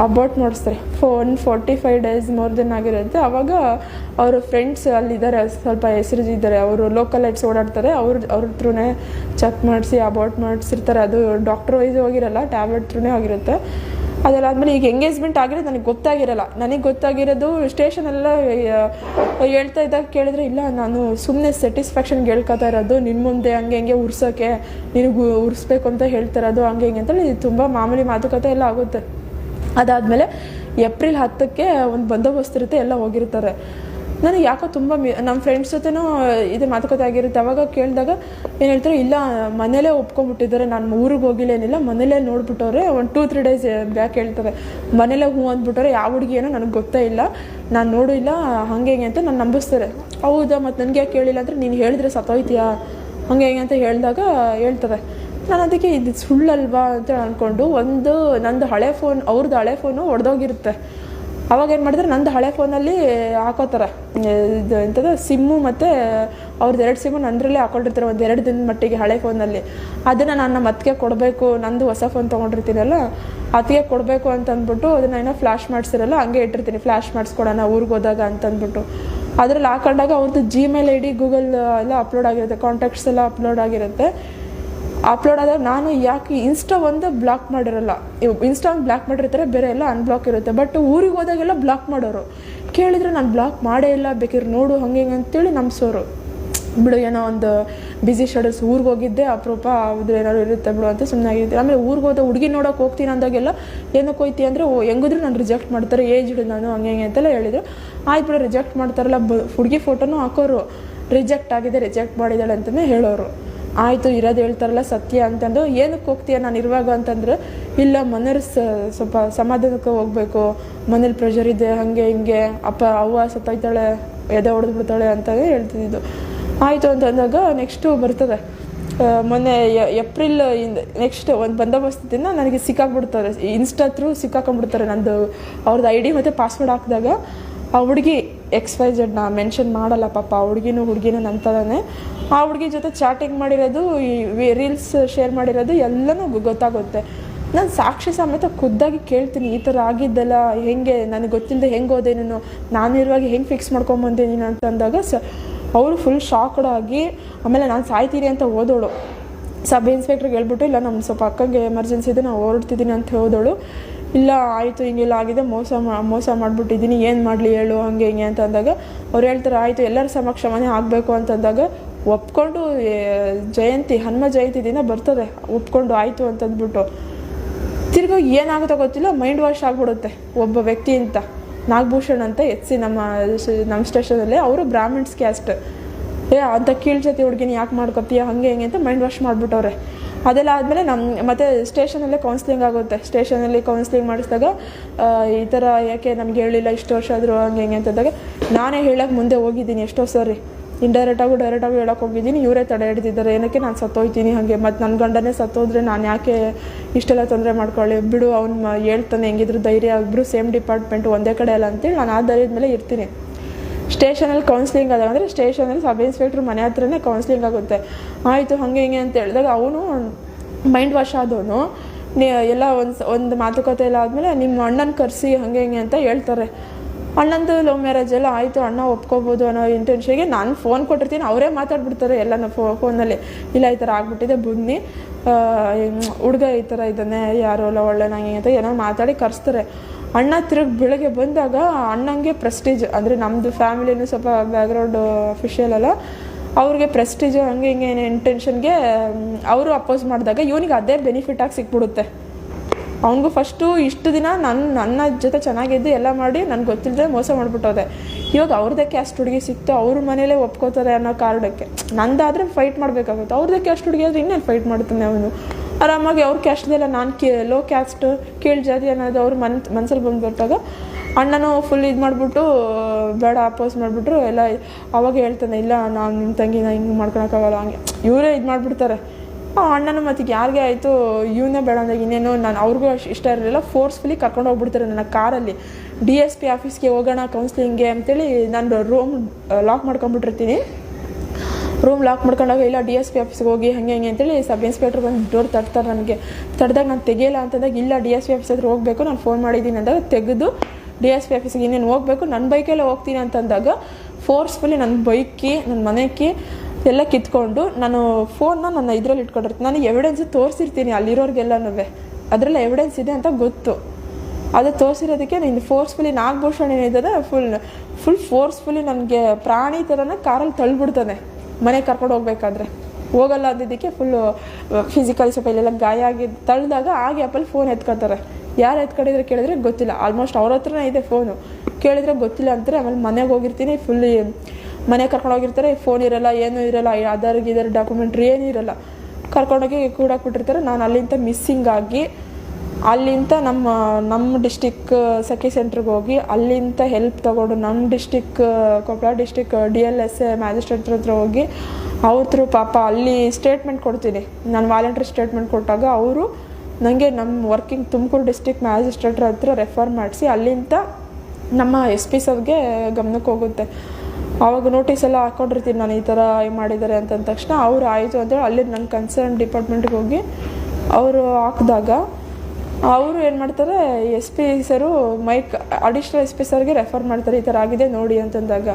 Speaker 1: ಅಬೌಟ್ ಮಾಡಿಸ್ತಾರೆ for one forty five days more than ಆಗಿರುತ್ತೆ. ಅವಾಗ ಅವರು ಫ್ರೆಂಡ್ಸ್ ಅಲ್ಲಿದ್ದಾರೆ, ಸ್ವಲ್ಪ ಹೆಸರು ಇದ್ದಾರೆ ಅವರು ಲೋಕಲ್ ಐಟ್ಸ್ ಓಡಾಡ್ತಾರೆ. ಅವ್ರ ಅವ್ರ ಥ್ರೂನೇ ಚೆಕ್ ಮಾಡಿಸಿ ಅಬೌಟ್ ಮಾಡಿಸಿರ್ತಾರೆ. ಅದು ಡಾಕ್ಟರ್ ವೈಸ್ ಹೋಗಿರಲ್ಲ ಟ್ಯಾಬ್ಲೆಟ್ ಥ್ರೂನೇ ಆಗಿರುತ್ತೆ ಅದೆಲ್ಲ ಆದಮೇಲೆ ಈಗ ಎಂಗೇಜ್ಮೆಂಟ್ ಆಗಿರೋದು ನನಗೆ ಗೊತ್ತಾಗಿರಲ್ಲ. ನನಗೆ ಗೊತ್ತಾಗಿರೋದು ಸ್ಟೇಷನೆಲ್ಲ ಹೇಳ್ತಾ ಇದ್ದಾಗ ಕೇಳಿದ್ರೆ, ಇಲ್ಲ, ನಾನು ಸುಮ್ಮನೆ ಸ್ಯಾಟಿಸ್ಫ್ಯಾಕ್ಷನ್ಗೆ ಹೇಳ್ಕೊತಾ ಇರೋದು. ನಿನ್ನ ಮುಂದೆ ಹಂಗೆ ಹಂಗೆ ಉರ್ಸೋಕ್ಕೆ ನಿನಗೆ ಉರ್ಸ್ಬೇಕು ಅಂತ ಹೇಳ್ತಿರೋದು ಹಂಗೆ ಹಿಂಗೆ. ಅಂತೇಳಿ ತುಂಬ ಮಾಮೂಲಿ ಮಾತುಕತೆ ಎಲ್ಲ ಆಗುತ್ತೆ. ಅದಾದಮೇಲೆ ಏಪ್ರಿಲ್ ಹತ್ತಕ್ಕೆ ಒಂದು ಬಂದೋಬಸ್ತ್ ಇರುತ್ತೆ, ಎಲ್ಲ ಹೋಗಿರ್ತಾರೆ. ನನಗೆ ಯಾಕೋ ತುಂಬ ನಮ್ಮ ಫ್ರೆಂಡ್ಸ್ ಜೊತೆನೂ ಇದು ಮಾತುಕತೆ ಆಗಿರುತ್ತೆ. ಅವಾಗ ಕೇಳಿದಾಗ ಏನು ಹೇಳ್ತಾರೆ, ಇಲ್ಲ, ಮನೇಲೇ ಒಪ್ಕೊಂಡ್ಬಿಟ್ಟಿದ್ದಾರೆ, ನಾನು ಊರಿಗೆ ಹೋಗಿಲ್ಲ ಏನಿಲ್ಲ, ಮನೇಲೇ ನೋಡ್ಬಿಟ್ಟವ್ರೆ, ಒಂದು ಟೂ ತ್ರೀ ಡೇಸ್ ಬ್ಯಾಕ್ ಹೇಳ್ತಾರೆ. ಮನೇಲೇ ಹ್ಞೂ ಅಂದ್ಬಿಟ್ಟವ್ರೆ, ಯಾವ ಹುಡುಗಿ ಏನೋ ನನಗೆ ಗೊತ್ತೇ ಇಲ್ಲ, ನಾನು ನೋಡಿಲ್ಲ ಹಂಗೆ ಹೇಗೆ ಅಂತ ನಾನು ನಂಬಿಸ್ತಾರೆ. ಹೌದಾ ಮತ್ತು ನನಗೆ ಯಾಕೆ ಕೇಳಿಲ್ಲ ಅಂದರೆ, ನೀನು ಹೇಳಿದ್ರೆ ಸತ್ತೋಯ್ತೀಯಾ? ಹಂಗೆ ಹೇಗೆ ಅಂತ ಹೇಳಿದಾಗ ಹೇಳ್ತಾರೆ. ನಾನು ಅದಕ್ಕೆ ಇದು ಸುಳ್ಳಲ್ವಾ ಅಂತ ಅಂದ್ಕೊಂಡು ಒಂದು ನಂದು ಹಳೆ ಫೋನ್ ಅವ್ರದ್ದು ಹಳೆ ಫೋನು ಒಡೆದೋಗಿರುತ್ತೆ. ಅವಾಗ ಏನು ಮಾಡಿದ್ರೆ, ನಂದು ಹಳೆ ಫೋನಲ್ಲಿ ಹಾಕೋತಾರೆ. ಇದು ಎಂಥದ್ದು ಸಿಮ್ಮು ಮತ್ತು ಅವ್ರದ್ದು ಎರಡು ಸಿಮ್ಮು ನಂದರಲ್ಲೇ ಹಾಕೊಂಡಿರ್ತಾರೆ, ಒಂದು ಎರಡು ದಿನದ ಮಟ್ಟಿಗೆ ಹಳೆ ಫೋನಲ್ಲಿ ಅದನ್ನು ನಾನು ನಮ್ಮ ಅತ್ತಿಗೆ ಕೊಡಬೇಕು, ನಂದು ಹೊಸ ಫೋನ್ ತೊಗೊಂಡಿರ್ತೀನಲ್ಲ, ಅತ್ತಿಗೆ ಕೊಡಬೇಕು ಅಂತ ಅಂದ್ಬಿಟ್ಟು ಅದನ್ನು ಏನೋ ಫ್ಲ್ಯಾಶ್ ಮಾಡಿಸಿರಲ್ಲ, ಹಂಗೆ ಇಟ್ಟಿರ್ತೀನಿ ಫ್ಲ್ಯಾಶ್ ಮಾಡಿಸ್ಕೊಡೋಣ, ಊರಿಗೆ ಹೋದಾಗ ಅಂತ ಅಂದ್ಬಿಟ್ಟು ಅದ್ರಲ್ಲಿ ಹಾಕೊಂಡಾಗ ಅವ್ರದ್ದು ಜಿಮೇಲ್ ಐ ಡಿ ಗೂಗಲ್ ಎಲ್ಲ ಅಪ್ಲೋಡ್ ಆಗಿರುತ್ತೆ ಕಾಂಟ್ಯಾಕ್ಟ್ಸ್ ಎಲ್ಲ ಅಪ್ಲೋಡ್ ಆಗಿರುತ್ತೆ. ಅಪ್ಲೋಡ್ ಆದಾಗ ನಾನು ಯಾಕೆ ಇನ್ಸ್ಟಾ ಒಂದು ಬ್ಲಾಕ್ ಮಾಡಿರಲ್ಲ. ಇನ್ಸ್ಟಾ ಒಂದು ಬ್ಲಾಕ್ ಮಾಡಿರ್ತಾರೆ, ಬೇರೆ ಎಲ್ಲ ಅನ್ಬ್ಲಾಕ್ ಇರುತ್ತೆ. ಬಟ್ ಊರಿಗೆ ಹೋದಾಗೆಲ್ಲ ಬ್ಲಾಕ್ ಮಾಡೋರು. ಕೇಳಿದ್ರೆ ನಾನು ಬ್ಲಾಕ್ ಮಾಡೇ ಇಲ್ಲ, ಬೇಕಿದ್ರೆ ನೋಡು, ಹಂಗೆ ಹಿಂಗೆ ಅಂತೇಳಿ ನಂಬಿಸೋರು. ಬಿಡು, ಏನೋ ಒಂದು ಬ್ಯುಸಿ ಶೆಡ್ಯೂಲ್ಸ್ ಊರಿಗೆ ಹೋಗಿದ್ದೆ, ಅಪರೂಪ ಅದ್ರ ಏನಾದ್ರು ಇರುತ್ತೆ ಬಿಡು ಅಂತ ಸುಮ್ಮನೆ ಆಗಿರ್ತೀವಿ ಆಮೇಲೆ ಊರಿಗೆ ಹೋದ ಹುಡುಗಿ ನೋಡೋಕೆ ಹೋಗ್ತೀನಿ ಅಂದಾಗೆಲ್ಲ ಏನಕ್ಕೆ ಹೋಯ್ತಿ ಅಂದರೆ ಹೆಂಗಿದ್ರು ನಾನು ರಿಜೆಕ್ಟ್ ಮಾಡ್ತಾರೆ. ಏಜ್ ಇಡು ನಾನು ಹಂಗೆ ಹಿಂಗೆ ಅಂತೆಲ್ಲ ಹೇಳಿದ್ರು. ಆಯ್ತು ಬಿಡು ರಿಜೆಕ್ಟ್ ಮಾಡ್ತಾರಲ್ಲ, ಬ, ಹುಡುಗಿ ಫೋಟೋನು ಹಾಕೋರು. ರಿಜೆಕ್ಟ್ ಆಗಿದೆ ರಿಜೆಕ್ಟ್ ಮಾಡಿದ್ದಾಳೆ ಅಂತಲೇ ಹೇಳೋರು. ಆಯಿತು, ಇರೋದು ಹೇಳ್ತಾರಲ್ಲ ಸತ್ಯ ಅಂತಂದು, ಏನಕ್ಕೆ ಹೋಗ್ತೀಯ ನಾನು ಇರುವಾಗ ಅಂತಂದ್ರೆ, ಇಲ್ಲ ಮನೇಲಿ ಸ್ವಲ್ಪ ಸಮಾಧಾನಕ್ಕೆ ಹೋಗ್ಬೇಕು, ಮನೇಲಿ ಪ್ರೆಷರ್ ಇದೆ, ಹಾಗೆ, ಹಿಂಗೆ, ಅಪ್ಪ, ಅವ್ವ ಸತ್ತೋಯ್ತಾಳೆ, ಎದೆ ಹೊಡೆದು ಬಿಡ್ತಾಳೆ ಅಂತಲೇ ಹೇಳ್ತಿದ್ದು. ಆಯಿತು ಅಂತಂದಾಗ ನೆಕ್ಸ್ಟು ಬರ್ತದೆ. ಮೊನ್ನೆ ಏಪ್ರಿಲ್ ಇಂದ ನೆಕ್ಸ್ಟ್ ಒಂದು ಬಂದೋಬಸ್ತಿಂದ ನನಗೆ ಸಿಕ್ಕಾಕ್ಬಿಡ್ತಾರೆ. ಇನ್ಸ್ಟಾ ಥ್ರೂ ಸಿಕ್ಕಾಕೊಂಡ್ಬಿಡ್ತಾರೆ ನಂದು ಅವ್ರದ್ದು ಐ ಡಿ ಮತ್ತು ಪಾಸ್ವರ್ಡ್ ಹಾಕಿದಾಗ, ಆ ಹುಡುಗಿ ಎಕ್ಸ್ ವೈ ಜೆಡ್ನ ಮೆನ್ಷನ್ ಮಾಡಲ್ಲ ಪಾಪ, ಆ ಹುಡುಗಿನೂ ಹುಡುಗಿನೂ ನಂತರನೇ ಆ ಹುಡುಗಿ ಜೊತೆ ಚಾಟಿಂಗ್ ಮಾಡಿರೋದು, ಈ ರೀಲ್ಸ್ ಶೇರ್ ಮಾಡಿರೋದು ಎಲ್ಲನೂ ಗೊತ್ತಾಗುತ್ತೆ. ನಾನು ಸಾಕ್ಷಿ ಸಮೇತ ಖುದ್ದಾಗಿ ಕೇಳ್ತೀನಿ, ಈ ಥರ ಆಗಿದ್ದಲ್ಲ, ಹೆಂಗೆ, ನನಗೆ ಗೊತ್ತಿಲ್ಲದೆ ಹೆಂಗೆ ಹೋದೆ ನೀನು ನಾನಿರುವಾಗ ಹೆಂಗೆ ಫಿಕ್ಸ್ ಮಾಡ್ಕೊಂಬಂದೆ ನೀನು ಅಂತ ಅಂದಾಗ ಸ, ಅವರು ಫುಲ್ ಶಾಕ್ಡ್ ಆಗಿ, ಆಮೇಲೆ ನಾನು ಸಾಯ್ತೀರಿ ಅಂತ ಓದೋಳು ಸಬ್ ಇನ್ಸ್ಪೆಕ್ಟ್ರಿಗೆ ಹೇಳ್ಬಿಟ್ಟು, ಇಲ್ಲ ನಮ್ಮ ಸ್ವಲ್ಪ ಅಕ್ಕಂಗೆ ಎಮರ್ಜೆನ್ಸಿ ಇದೆ ನಾನು ಹೊರಡ್ತಿದ್ದೀನಿ ಅಂತ ಹೋದೋಳು. ಇಲ್ಲ, ಆಯಿತು, ಹಿಂಗೆಲ್ಲ ಆಗಿದೆ, ಮೋಸ ಮೋಸ ಮಾಡಿಬಿಟ್ಟಿದ್ದೀನಿ ಏನು ಮಾಡಲಿ ಹೇಳು, ಹಂಗೆ, ಹಿಂಗೆ ಅಂತ ಅಂದಾಗ ಅವ್ರು ಹೇಳ್ತಾರೆ, ಆಯಿತು, ಎಲ್ಲರ ಸಮಕ್ಷಮನೇ ಆಗಬೇಕು ಅಂತಂದಾಗ ಒಪ್ಕೊಂಡು ಜಯಂತಿ, ಹನುಮ ಜಯಂತಿ ದಿನ ಬರ್ತದೆ. ಒಪ್ಕೊಂಡು ಆಯಿತು ಅಂತಂದ್ಬಿಟ್ಟು. ತಿರ್ಗ ಏನಾಗುತ್ತೋ ಗೊತ್ತಿಲ್ಲ, ಮೈಂಡ್ ವಾಶ್ ಆಗಿಬಿಡುತ್ತೆ ಒಬ್ಬ ವ್ಯಕ್ತಿ ಅಂತ. ನಾಗಭೂಷಣ್ ಅಂತ ಎಚ್ ಸಿ, ನಮ್ಮ ನಮ್ಮ ಸ್ಟೇಷನಲ್ಲಿ. ಅವರು ಬ್ರಾಹ್ಮಿಣ್ಸ್ ಕ್ಯಾಸ್ಟ್. ಏ, ಅಂತ ಕೀಳ್ ಜೊತೆ ಹುಡುಗಿನ ಯಾಕೆ ಮಾಡ್ಕೊತೀಯ, ಹಂಗೆ ಹೆಂಗೆ ಅಂತ ಮೈಂಡ್ ವಾಶ್ ಮಾಡಿಬಿಟ್ಟವ್ರೆ. ಅದೆಲ್ಲ ಆದಮೇಲೆ ನಮ್ಮ ಮತ್ತೆ ಸ್ಟೇಷನಲ್ಲೇ ಕೌನ್ಸ್ಲಿಂಗ್ ಆಗುತ್ತೆ. ಸ್ಟೇಷನಲ್ಲಿ ಕೌನ್ಸ್ಲಿಂಗ್ ಮಾಡಿಸಿದಾಗ ಈ ಥರ ಯಾಕೆ ನಮ್ಗೆ ಹೇಳಿಲ್ಲ, ಇಷ್ಟು ವರ್ಷ ಆದರೂ ಹಂಗೆ ಹೆಂಗೆ ಅಂತಂದಾಗ, ನಾನೇ ಹೇಳಕ್ಕೆ ಮುಂದೆ ಹೋಗಿದ್ದೀನಿ ಎಷ್ಟೋ ಸರಿ. ಇಂಡೈರೆಕ್ಟಾಗೂ ಡೈರೆಕ್ಟಾಗೂ ಹೇಳಕ್ಕೆ ಹೋಗಿದ್ದೀನಿ. ಇವರೇ ತಡೆ ಹಿಡಿದಿದ್ದಾರೆ. ಏನಕ್ಕೆ ನಾನು ಸತ್ತೋಯ್ತೀನಿ ಹಾಗೆ. ಮತ್ತು ನನ್ನ ಗಂಡನೇ ಸತ್ತೋದ್ರೆ ನಾನು ಯಾಕೆ ಇಷ್ಟೆಲ್ಲ ತೊಂದರೆ ಮಾಡ್ಕೊಳ್ಳಿ? ಬಿಡು, ಅವ್ನು ಹೇಳ್ತಾನೆ ಹೆಂಗಿದ್ರು ಧೈರ್ಯ. ಇಬ್ಬರು ಸೇಮ್ ಡಿಪಾರ್ಟ್ಮೆಂಟ್ ಒಂದೇ ಕಡೆ ಅಲ್ಲ ಅಂತೇಳಿ ನಾನು ಆ ಧೈರ್ಯದ ಮೇಲೆ ಇರ್ತೀನಿ. ಸ್ಟೇಷನಲ್ಲಿ ಕೌನ್ಸ್ಲಿಂಗ್ ಆದಾಗ ಅಂದರೆ ಸ್ಟೇಷನಲ್ಲಿ ಸಬ್ ಇನ್ಸ್ಪೆಕ್ಟ್ರ್ ಮನೆ ಹತ್ರನೇ ಕೌನ್ಸಿಲಿಂಗ್ ಆಗುತ್ತೆ. ಆಯಿತು, ಹಾಗೆ ಹಿಂಗೆ ಅಂತ ಹೇಳಿದಾಗ ಅವನು ಮೈಂಡ್ ವಾಶ್ ಆದವನು. ನೀ, ಎಲ್ಲ ಒಂದು ಒಂದು ಮಾತುಕತೆ ಎಲ್ಲ ಆದಮೇಲೆ ನಿಮ್ಮ ಅಣ್ಣನ ಕರೆಸಿ, ಹಾಗೆ ಹಿಂಗೆ ಅಂತ ಹೇಳ್ತಾರೆ. ಅಣ್ಣಂದು ಲವ್ ಮ್ಯಾರೇಜ್ ಎಲ್ಲ ಆಯಿತು, ಅಣ್ಣ ಒಪ್ಕೋಬೋದು ಅನ್ನೋ ಇಂಟೆನ್ಷನ್ಗೆ ನಾನು ಫೋನ್ ಕೊಟ್ಟಿರ್ತೀನಿ. ಅವರೇ ಮಾತಾಡ್ಬಿಡ್ತಾರೆ ಎಲ್ಲನೂ ಫೋ ಫೋನಲ್ಲಿ ಇಲ್ಲ, ಈ ಥರ ಆಗಿಬಿಟ್ಟಿದೆ ಬುದ್ನಿ ಹುಡುಗ ಈ ಥರ ಇದ್ದಾನೆ, ಯಾರೋ ಅಲ್ಲ ಒಳ್ಳೆ ನಂಗೆ ಅಂತ ಏನೋ ಮಾತಾಡಿ ಕರೆಸ್ತಾರೆ. ಅಣ್ಣ ತಿರುಗಿ ಬೆಳಗ್ಗೆ ಬಂದಾಗ ಅಣ್ಣಂಗೆ ಪ್ರೆಸ್ಟೀಜ್ ಅಂದರೆ ನಮ್ಮದು ಫ್ಯಾಮಿಲಿನೂ ಸ್ವಲ್ಪ ಬ್ಯಾಕ್ಗ್ರೌಂಡ್ ಅಫಿಷಿಯಲ್ ಅಲ್ಲ, ಅವ್ರಿಗೆ ಪ್ರೆಸ್ಟೀಜ್ ಹಂಗೆ ಹಿಂಗೆ ಇಂಟೆನ್ಷನ್ಗೆ ಅವರು ಅಪೋಸ್ ಮಾಡಿದಾಗ ಇವನಿಗೆ ಅದೇ ಬೆನಿಫಿಟ್ ಆಗಿ ಸಿಕ್ಬಿಡುತ್ತೆ. ಅವನಿಗೂ ಫಸ್ಟು ಇಷ್ಟು ದಿನ ನನ್ನ ನನ್ನ ಜೊತೆ ಚೆನ್ನಾಗಿದ್ದು ಎಲ್ಲ ಮಾಡಿ ನನಗೆ ಗೊತ್ತಿಲ್ಲದೆ ಮೋಸ ಮಾಡಿಬಿಟ್ಟೋದೆ ಇವಾಗ ಅವ್ರದಕ್ಕೆ ಅಷ್ಟು ಹುಡುಗಿ ಸಿಕ್ತು, ಅವ್ರ ಮನೇಲೇ ಒಪ್ಕೋತಾರೆ ಅನ್ನೋ ಕಾರಣಕ್ಕೆ. ನಂದಾದರೆ ಫೈಟ್ ಮಾಡಬೇಕಾಗುತ್ತೆ. ಅವ್ರದಕ್ಕೆ ಅಷ್ಟು ಹುಡುಗಿ ಆದರೆ ಇನ್ನೇನು ಫೈಟ್ ಮಾಡ್ತಾನೆ ಅವನು? ಆರಾಮಾಗಿ ಅವ್ರ ಕ್ಯಾಸ್ಟ್ದೆಲ್ಲ ನಾನು ಕೇ ಲೋ ಕ್ಯಾಸ್ಟ್ ಕೀಳು ಜಾತಿ ಅನ್ನೋದು ಅವ್ರ ಮನ್, ಮನ್ಸಲ್ಲಿ ಬಂದುಬಿಟ್ಟಾಗ ಅಣ್ಣನೂ ಫುಲ್ ಇದು ಮಾಡಿಬಿಟ್ಟು, ಬೇಡ ಅಪೋಸ್ ಮಾಡಿಬಿಟ್ರು, ಎಲ್ಲ ಅವಾಗ ಹೇಳ್ತಾನೆ, ಇಲ್ಲ, ನಾನು ನಿಮ್ಮ ತಂಗಿನ ಹಿಂಗೆ ಮಾಡ್ಕೊಳಕ್ಕಾಗಲ್ಲ, ಹಂಗೆ. ಇವರೇ ಇದು ಮಾಡಿಬಿಡ್ತಾರೆ. ಅಣ್ಣನ ಮತ್ತೆ ಯಾರಿಗೆ ಆಯಿತು ಇವನ್ನೇ ಬೇಡ ಅಂದಾಗ ಇನ್ನೇನು, ನಾನು ಅವ್ರಿಗೂ ಅಷ್ಟು ಇಷ್ಟ ಇರಲಿಲ್ಲ. ಫೋರ್ಸ್ಫುಲಿ ಕರ್ಕೊಂಡು ಹೋಗ್ಬಿಡ್ತಾರೆ ನನ್ನ ಕಾರಲ್ಲಿ. ಡಿ ಎಸ್ ಪಿ ಆಫೀಸ್ಗೆ ಹೋಗೋಣ ಕೌನ್ಸಿಲಿಂಗ್ಗೆ ಅಂತೇಳಿ ನಾನು ರೂಮ್ ಲಾಕ್ ಮಾಡ್ಕೊಂಡ್ಬಿಟ್ಟಿರ್ತೀನಿ. ರೂಮ್ ಲಾಕ್ ಮಾಡ್ಕೊಂಡಾಗ ಇಲ್ಲ ಡಿ ಎಸ್ ಪಿ ಆಫೀಸ್ಗೆ ಹೋಗಿ ಹಾಗೆ ಹಂಗೆ ಅಂತೇಳಿ ಸಬ್ ಇನ್ಸ್ಪೆಕ್ಟರ್ ಬಂದು ಡೋರ್ ತಡ್ತಾರೆ ನನಗೆ. ತಡೆದಾಗ ನಾನು ತೆಗಿಯಲ್ಲ ಅಂತಂದಾಗ ಇಲ್ಲ ಡಿ ಎಸ್ ಪಿ ಆಫೀಸ್ ಹತ್ರ ಹೋಗಬೇಕು, ನಾನು ಫೋನ್ ಮಾಡಿದ್ದೀನಿ ಅಂದಾಗ ತೆಗೆದು ಡಿ ಎಸ್ ಪಿ ಆಫೀಸ್ಗೆ ಇನ್ನೇನು ಹೋಗಬೇಕು ನನ್ನ ಬೈಕೆಲ್ಲ ಹೋಗ್ತೀನಿ ಅಂತಂದಾಗ ಫೋರ್ಸ್ಫುಲಿ ನನ್ನ ಬೈಕಿ ನನ್ನ ಮನೆಗೆ ಎಲ್ಲ ಕಿತ್ಕೊಂಡು ನಾನು ಫೋನ್ನ ನನ್ನ ಇದರಲ್ಲಿ ಇಟ್ಕೊಂಡಿರ್ತೀನಿ. ನಾನು ಎವಿಡೆನ್ಸ್ ತೋರಿಸಿರ್ತೀನಿ ಅಲ್ಲಿರೋರಿಗೆಲ್ಲನೂ ಅದರಲ್ಲಿ ಎವಿಡೆನ್ಸ್ ಇದೆ ಅಂತ ಗೊತ್ತು. ಅದು ತೋರಿಸಿರೋದಕ್ಕೆ ನೀನು ಫೋರ್ಸ್ಫುಲಿ ನಾಗಭೂಷಣ ಏನಿದೆ ಫುಲ್ ಫುಲ್ ಫೋರ್ಸ್ಫುಲಿ ನನಗೆ ಪ್ರಾಣಿ ಥರನೇ ಕಾರಲ್ಲಿ ತಳ್ಳಿಬಿಡ್ತಾನೆ ಮನೆಗೆ ಕರ್ಕೊಂಡು ಹೋಗ್ಬೇಕಾದ್ರೆ. ಹೋಗಲ್ಲ ಅಂದಿದ್ದಕ್ಕೆ ಫುಲ್ಲು ಫಿಸಿಕಲಿ ಸ್ವಲ್ಪ ಇಲ್ಲೆಲ್ಲ ಗಾಯ ಆಗಿ ತಳ್ಳಿದಾಗ ಆ ಗ್ಯಾಪಲ್ಲಿ ಫೋನ್ ಎತ್ಕೊತಾರೆ. ಯಾರು ಎತ್ಕೊಂಡಿದ್ರೆ ಕೇಳಿದ್ರೆ ಗೊತ್ತಿಲ್ಲ. ಆಲ್ಮೋಸ್ಟ್ ಅವ್ರ ಹತ್ರನೇ ಇದೆ ಫೋನು ಕೇಳಿದ್ರೆ ಗೊತ್ತಿಲ್ಲ ಅಂತಾರೆ ಆಮೇಲೆ ಮನೆಗೆ ಹೋಗಿರ್ತೀನಿ ಫುಲ್ ಮನೆಗೆ ಕರ್ಕೊಂಡು ಹೋಗಿರ್ತಾರೆ ಫೋನ್ ಇರಲ್ಲ, ಏನೂ ಇರಲ್ಲ ಆಧಾರ್ ಗಿದಾರ್ ಡಾಕ್ಯುಮೆಂಟ್ರಿ ಏನೂ ಇರಲ್ಲ. ಕರ್ಕೊಂಡೋಗಿ ಕೂಡಾಕ್ಬಿಟ್ಟಿರ್ತಾರೆ, ನಾನು ಅಲ್ಲಿಂದ ಮಿಸ್ಸಿಂಗ್ ಆಗಿ, ಅಲ್ಲಿಂದ ನಮ್ಮ ನಮ್ಮ ಡಿಸ್ಟಿಕ್ ಸಖಿ ಸೆಂಟ್ರಿಗೆ ಹೋಗಿ, ಅಲ್ಲಿಂದ ಹೆಲ್ಪ್ ತೊಗೊಂಡು ನಮ್ಮ district Koppal district D L S A magistrate ಹತ್ರ ಹೋಗಿ, ಅವ್ರ ಪಾಪ ಅಲ್ಲಿ ಸ್ಟೇಟ್ಮೆಂಟ್ ಕೊಡ್ತೀನಿ. ನಾನು ವಾಲಂಟ್ರಿ ಸ್ಟೇಟ್ಮೆಂಟ್ ಕೊಟ್ಟಾಗ ಅವರು ನನಗೆ ನಮ್ಮ ವರ್ಕಿಂಗ್ ತುಮಕೂರು ಡಿಸ್ಟಿಕ್ ಮ್ಯಾಜಿಸ್ಟ್ರೇಟ್ರ ಹತ್ರ ರೆಫರ್ ಮಾಡಿಸಿ, ಅಲ್ಲಿಂದ ನಮ್ಮ ಎಸ್ ಪಿ ಸರ್ಗೆ ಗಮನಕ್ಕೆ ಹೋಗುತ್ತೆ. ಆವಾಗ ನೋಟಿಸ್ ಎಲ್ಲ ಹಾಕೊಂಡಿರ್ತೀನಿ ನಾನು ಈ ಥರ ಮಾಡಿದ್ದಾರೆ ಅಂತಂದ ತಕ್ಷಣ ಅವ್ರು ಆಯಿತು ಅಂತೇಳಿ ಅಲ್ಲಿ ನನ್ನ ಕನ್ಸರ್ನ್ ಡಿಪಾರ್ಟ್ಮೆಂಟ್ಗೆ ಹೋಗಿ ಅವರು ಹಾಕಿದಾಗ ಅವರು ಏನು ಮಾಡ್ತಾರೆ ಎಸ್ ಪಿ ಸರು ಮೈಕ್ ಅಡಿಷ್ನಲ್ ಎಸ್ ಪಿ ಸರ್ಗೆ ರೆಫರ್ ಮಾಡ್ತಾರೆ, ಈ ಥರ ಆಗಿದೆ ನೋಡಿ ಅಂತಂದಾಗ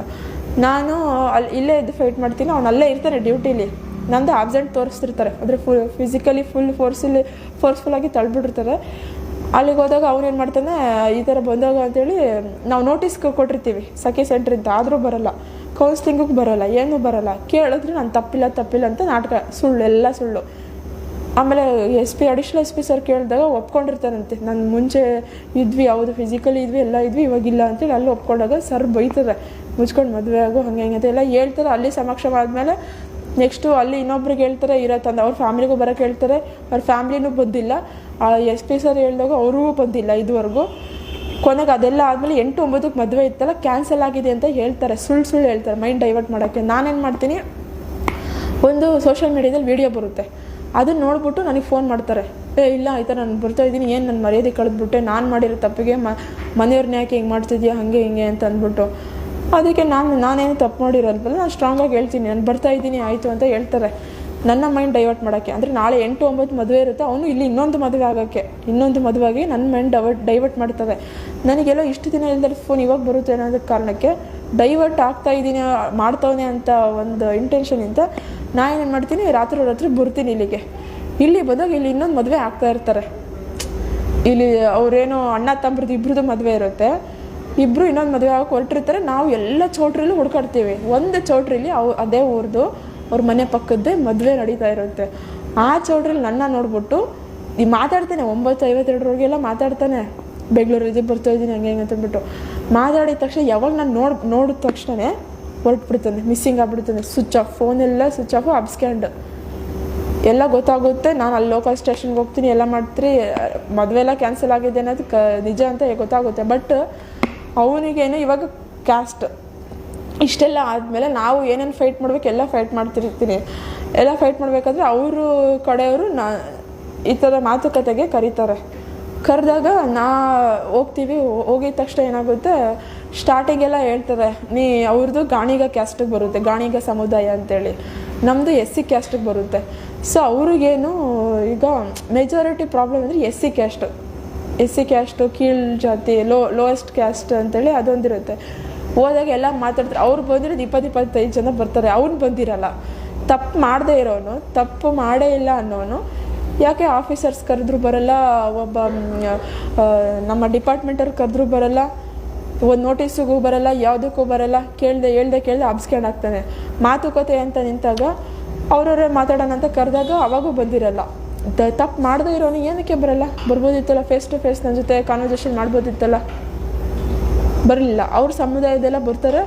Speaker 1: ನಾನು ಅಲ್ಲಿ ಇಲ್ಲೇ ಇದ್ದು ಫೈಟ್ ಮಾಡ್ತೀನಿ, ಅವ್ನು ಅಲ್ಲೇ ಇರ್ತಾನೆ ಡ್ಯೂಟಿಲಿ ನಂದು ಆಬ್ಸೆಂಟ್ ತೋರಿಸ್ತಿರ್ತಾರೆ. ಅಂದರೆ ಫುಲ್ ಫಿಸಿಕಲಿ ಫುಲ್ ಫೋರ್ಸಲ್ಲಿ ಫೋರ್ಸ್ಫುಲ್ಲಾಗಿ ತಳ್ಬಿಟ್ಟಿರ್ತಾರೆ. ಅಲ್ಲಿಗೆ ಹೋದಾಗ ಏನು ಮಾಡ್ತಾನೆ, ಈ ಥರ ಬಂದಾಗ ಅಂತೇಳಿ ನಾವು ನೋಟಿಸ್ ಕೊಟ್ಟಿರ್ತೀವಿ, ಸಖಿ ಸೆಂಟ್ರಿಂದ ಆದರೂ ಬರಲ್ಲ ಕೌನ್ಸ್ಲಿಂಗಿಗೆ ಬರಲ್ಲ, ಏನೂ ಬರಲ್ಲ, ಕೇಳಿದ್ರೆ ನಾನು ತಪ್ಪಿಲ್ಲ ತಪ್ಪಿಲ್ಲ ಅಂತ ನಾಟಕ, ಸುಳ್ಳು, ಎಲ್ಲ ಸುಳ್ಳು. ಆಮೇಲೆ S P additional S P sir ಕೇಳಿದಾಗ ಒಪ್ಕೊಂಡಿರ್ತಾರಂತೆ ನಾನು ಮುಂಚೆ ಇದ್ವಿ ಯಾವುದು ಫಿಸಿಕಲಿ ಇದ್ವಿ, ಎಲ್ಲ ಇದ್ವಿ, ಇವಾಗಿಲ್ಲ ಅಂತೇಳಿ ಅಲ್ಲಿ ಒಪ್ಕೊಂಡಾಗ ಸರ್ ಬೈತಾರೆ, ಮುಚ್ಕೊಂಡು ಮದುವೆ ಆಗೋ, ಹಂಗೆ ಹಿಂಗೆ ಅಂತ ಎಲ್ಲ ಹೇಳ್ತಾರೆ, ಅಲ್ಲಿ ಸಮಕ್ಷಮ ಆದಮೇಲೆ ನೆಕ್ಸ್ಟು ಅಲ್ಲಿ ಇನ್ನೊಬ್ರಿಗೆ ಹೇಳ್ತಾರೆ ಇರೋ ತಂದು ಅವ್ರ ಫ್ಯಾಮಿಲಿಗೂ ಬರೋಕ್ಕೆ ಹೇಳ್ತಾರೆ, ಅವ್ರ ಫ್ಯಾಮ್ಲಿನೂ ಬಂದಿಲ್ಲ ಎಸ್ ಪಿ ಸರ್ ಹೇಳಿದಾಗ ಅವರೂ ಬಂದಿಲ್ಲ ಇದುವರೆಗೂ. ಕೊನೆಗೆ ಅದೆಲ್ಲ ಆದಮೇಲೆ ಎಂಟು ಒಂಬತ್ತಕ್ಕೆ ಮದುವೆ ಇತ್ತಲ್ಲ ಕ್ಯಾನ್ಸಲ್ ಆಗಿದೆ ಅಂತ ಹೇಳ್ತಾರೆ, ಸುಳ್ಳು ಸುಳ್ಳು ಹೇಳ್ತಾರೆ ಮೈಂಡ್ ಡೈವರ್ಟ್ ಮಾಡೋಕ್ಕೆ. ನಾನೇನು ಮಾಡ್ತೀನಿ? ಒಂದು ಸೋಷಿಯಲ್ ಮೀಡ್ಯಾದಲ್ಲಿ ವೀಡಿಯೋ ಬರುತ್ತೆ. ಅದನ್ನು ನೋಡ್ಬಿಟ್ಟು ನನಗೆ ಫೋನ್ ಮಾಡ್ತಾರೆ. ಏ, ಇಲ್ಲ, ಈ ನಾನು ಬರ್ತಾ ಇದ್ದೀನಿ, ಏನು ನನ್ನ ಮರ್ಯಾದೆ ಕಳೆದ್ಬಿಟ್ಟೆ, ನಾನು ಮಾಡಿರೋ ತಪ್ಪಿಗೆ ಮನೆಯವ್ರನ್ನ ಯಾಕೆ ಹಿಂಗೆ ಮಾಡ್ತಿದ್ಯಾ, ಹಾಗೆ ಹಿಂಗೆ ಅಂತ ಅಂದ್ಬಿಟ್ಟು. ಅದಕ್ಕೆ ನಾನು, ನಾನೇನು ತಪ್ಪು ಮಾಡಿರೋದಲ್ಲ, ನಾನು ಸ್ಟ್ರಾಂಗಾಗಿ ಹೇಳ್ತೀನಿ, ನಾನು ಬರ್ತಾ ಇದ್ದೀನಿ, ಆಯಿತು ಅಂತ ಹೇಳ್ತಾರೆ. ನನ್ನ ಮೈಂಡ್ ಡೈವರ್ಟ್ ಮಾಡೋಕ್ಕೆ. ಅಂದರೆ ನಾಳೆ ಎಂಟು, ಒಂಬತ್ತು ಮದುವೆ ಇರುತ್ತೆ, ಅವನು ಇಲ್ಲಿ ಇನ್ನೊಂದು ಮದುವೆ ಆಗೋಕ್ಕೆ. ಇನ್ನೊಂದು ಮದುವೆಗೆ ನನ್ನ ಮೈಂಡ್ ಡೈವರ್ಟ್ ಡೈವರ್ಟ್ ಮಾಡ್ತದೆ. ನನಗೆಲ್ಲೋ ಇಷ್ಟು ದಿನ ಇಲ್ದರೆ ಫೋನ್ ಇವಾಗ ಬರುತ್ತೆ ಅನ್ನೋದಕ್ಕೆ ಕಾರಣಕ್ಕೆ ಡೈವರ್ಟ್ ಆಗ್ತಾ ಇದ್ದೀನಿ, ಮಾಡ್ತವನೆ ಅಂತ ಒಂದು ಇಂಟೆನ್ಷನಿಂದ ನಾನು ಏನು ಮಾಡ್ತೀನಿ, ರಾತ್ರಿ ರಾತ್ರಿ ಬರ್ತೀನಿ ಇಲ್ಲಿಗೆ. ಇಲ್ಲಿ ಬಂದಾಗ ಇಲ್ಲಿ ಇನ್ನೊಂದು ಮದುವೆ ಆಗ್ತಾ ಇರ್ತಾರೆ. ಇಲ್ಲಿ ಅವರೇನೋ ಅಣ್ಣ ತಂಬ್ರದ್ದು ಇಬ್ರದ್ದು ಮದುವೆ ಇರುತ್ತೆ. ಇಬ್ಬರು ಇನ್ನೊಂದು ಮದುವೆ ಆಗೋಕೆ ಹೊರಟಿರ್ತಾರೆ. ನಾವು ಎಲ್ಲ ಚೌಟ್ರಿಲೂ ಹುಡ್ಕಾಡ್ತೀವಿ. ಒಂದು ಚೌಟ್ರಿಲಿ ಅವು, ಅದೇ ಊರ್ದು. ಅವ್ರ ಮನೆ ಪಕ್ಕದ್ದೇ ಮದುವೆ ನಡೀತಾ ಇರುತ್ತೆ. ಆ ಚೌಡ್ರಲ್ಲಿ ನನ್ನ ನೋಡ್ಬಿಟ್ಟು ಈ ಮಾತಾಡ್ತಾನೆ ಒಂಬತ್ತು ಐವತ್ತೆರಡರವರೆಗೆಲ್ಲ ಮಾತಾಡ್ತಾನೆ ಬೆಂಗಳೂರಿಗೆ ಬರ್ತಾ ಇದ್ದೀನಿ, ಹಂಗೆ ಹಿಂಗೆ ಅಂತಂದ್ಬಿಟ್ಟು. ಮಾತಾಡಿದ ತಕ್ಷಣ, ಯಾವಾಗ ನಾನು ನೋಡಿ, ನೋಡಿದ ತಕ್ಷಣ ಹೊರಟ್ಬಿಡ್ತಾನೆ, ಮಿಸ್ಸಿಂಗ್ ಆಗ್ಬಿಡ್ತಾನೆ. ಸ್ವಿಚ್ ಆಫ್ ಫೋನೆಲ್ಲ ಸ್ವಿಚ್ ಆಫು ಅಬ್ಸ್ಕ್ಯಾಂಡ್ ಎಲ್ಲ ಗೊತ್ತಾಗುತ್ತೆ, ನಾನು ಅಲ್ಲಿ ಲೋಕಲ್ ಸ್ಟೇಷನ್ಗೆ ಹೋಗ್ತೀನಿ, ಎಲ್ಲ ಮಾಡ್ತೀರಿ ಮದುವೆ ಎಲ್ಲ ಕ್ಯಾನ್ಸಲ್ ಆಗಿದೆ ಅನ್ನೋದು ಕ, ನಿಜ ಅಂತ ಗೊತ್ತಾಗುತ್ತೆ. ಬಟ್ ಅವನಿಗೇನು ಇವಾಗ ಕ್ಯಾಸ್ಟ್ ಇಷ್ಟೆಲ್ಲ ಆದಮೇಲೆ ನಾವು ಏನೇನು ಫೈಟ್ ಮಾಡ್ಬೇಕು ಎಲ್ಲ ಫೈಟ್ ಮಾಡ್ತಿರ್ತೀನಿ. ಎಲ್ಲ ಫೈಟ್ ಮಾಡಬೇಕಾದ್ರೆ ಅವರು ಕಡೆಯವರು ನಾ, ಈ ಥರ ಮಾತುಕತೆಗೆ ಕರೀತಾರೆ. ಕರೆದಾಗ ನಾ ಹೋಗ್ತೀವಿ ಹೋಗಿದ ತಕ್ಷಣ ಏನಾಗುತ್ತೆ ಸ್ಟಾರ್ಟಿಂಗೆಲ್ಲ ಹೇಳ್ತಾರೆ, ನೀ ಅವ್ರದ್ದು ಗಾಣಿಗ ಕ್ಯಾಸ್ಟಿಗೆ ಬರುತ್ತೆ, ಗಾಣಿಗ ಸಮುದಾಯ ಅಂತೇಳಿ. ನಮ್ಮದು ಎಸ್ ಸಿ ಕ್ಯಾಸ್ಟಿಗೆ ಬರುತ್ತೆ. ಸೊ ಅವ್ರಿಗೇನು ಈಗ ಮೆಜಾರಿಟಿ ಪ್ರಾಬ್ಲಮ್ ಅಂದರೆ S C caste S C caste ಕೀಳ್ ಜಾತಿ, ಲೋ ಲೋಯೆಸ್ಟ್ ಕ್ಯಾಸ್ಟ್ ಅಂತೇಳಿ ಅದೊಂದಿರುತ್ತೆ. ಹೋದಾಗ ಎಲ್ಲ ಮಾತಾಡ್ತಾರೆ. ಅವ್ರು ಬಂದಿರೋದು ಇಪ್ಪತ್ತು, ಇಪ್ಪತ್ತೈದು ಜನ ಬರ್ತಾರೆ. ಅವ್ನು ಬಂದಿರಲ್ಲ. ತಪ್ಪು ಮಾಡದೇ ಇರೋನು, ತಪ್ಪು ಮಾಡೇ ಇಲ್ಲ ಅನ್ನೋನು. ಯಾಕೆ ಆಫೀಸರ್ಸ್ ಕರೆದ್ರು ಬರಲ್ಲ, ಒಬ್ಬ ನಮ್ಮ ಡಿಪಾರ್ಟ್ಮೆಂಟವ್ರು ಕರೆದ್ರು ಬರಲ್ಲ, ಒಂದು ನೋಟಿಸಿಗೂ ಬರಲ್ಲ, ಯಾವುದಕ್ಕೂ ಬರಲ್ಲ, ಕೇಳ್ದೆ, ಹೇಳ್ದೆ, ಕೇಳ್ದೆ ಅಬ್ಸ್ಕೊಂಡು ಆಗ್ತಾನೆ. ಮಾತುಕತೆ ಅಂತ ನಿಂತಾಗ ಅವ್ರವ್ರೇ ಮಾತಾಡೋಣ ಅಂತ ಕರೆದಾಗ ಅವಾಗೂ ಬಂದಿರಲ್ಲ. ತಪ್ಪು ಮಾಡದೇ ಇರೋನು ಏನಕ್ಕೆ ಬರಲ್ಲ? ಬರ್ಬೋದಿತ್ತಲ್ಲ ಫೇಸ್ ಟು ಫೇಸ್ ನನ್ನ ಜೊತೆ ಕಾನ್ವರ್ಸೇಷನ್ ಮಾಡ್ಬೋದಿತ್ತಲ್ಲ. ಬರಲಿಲ್ಲ. ಅವ್ರ ಸಮುದಾಯದೆಲ್ಲ ಬರ್ತಾರೆ.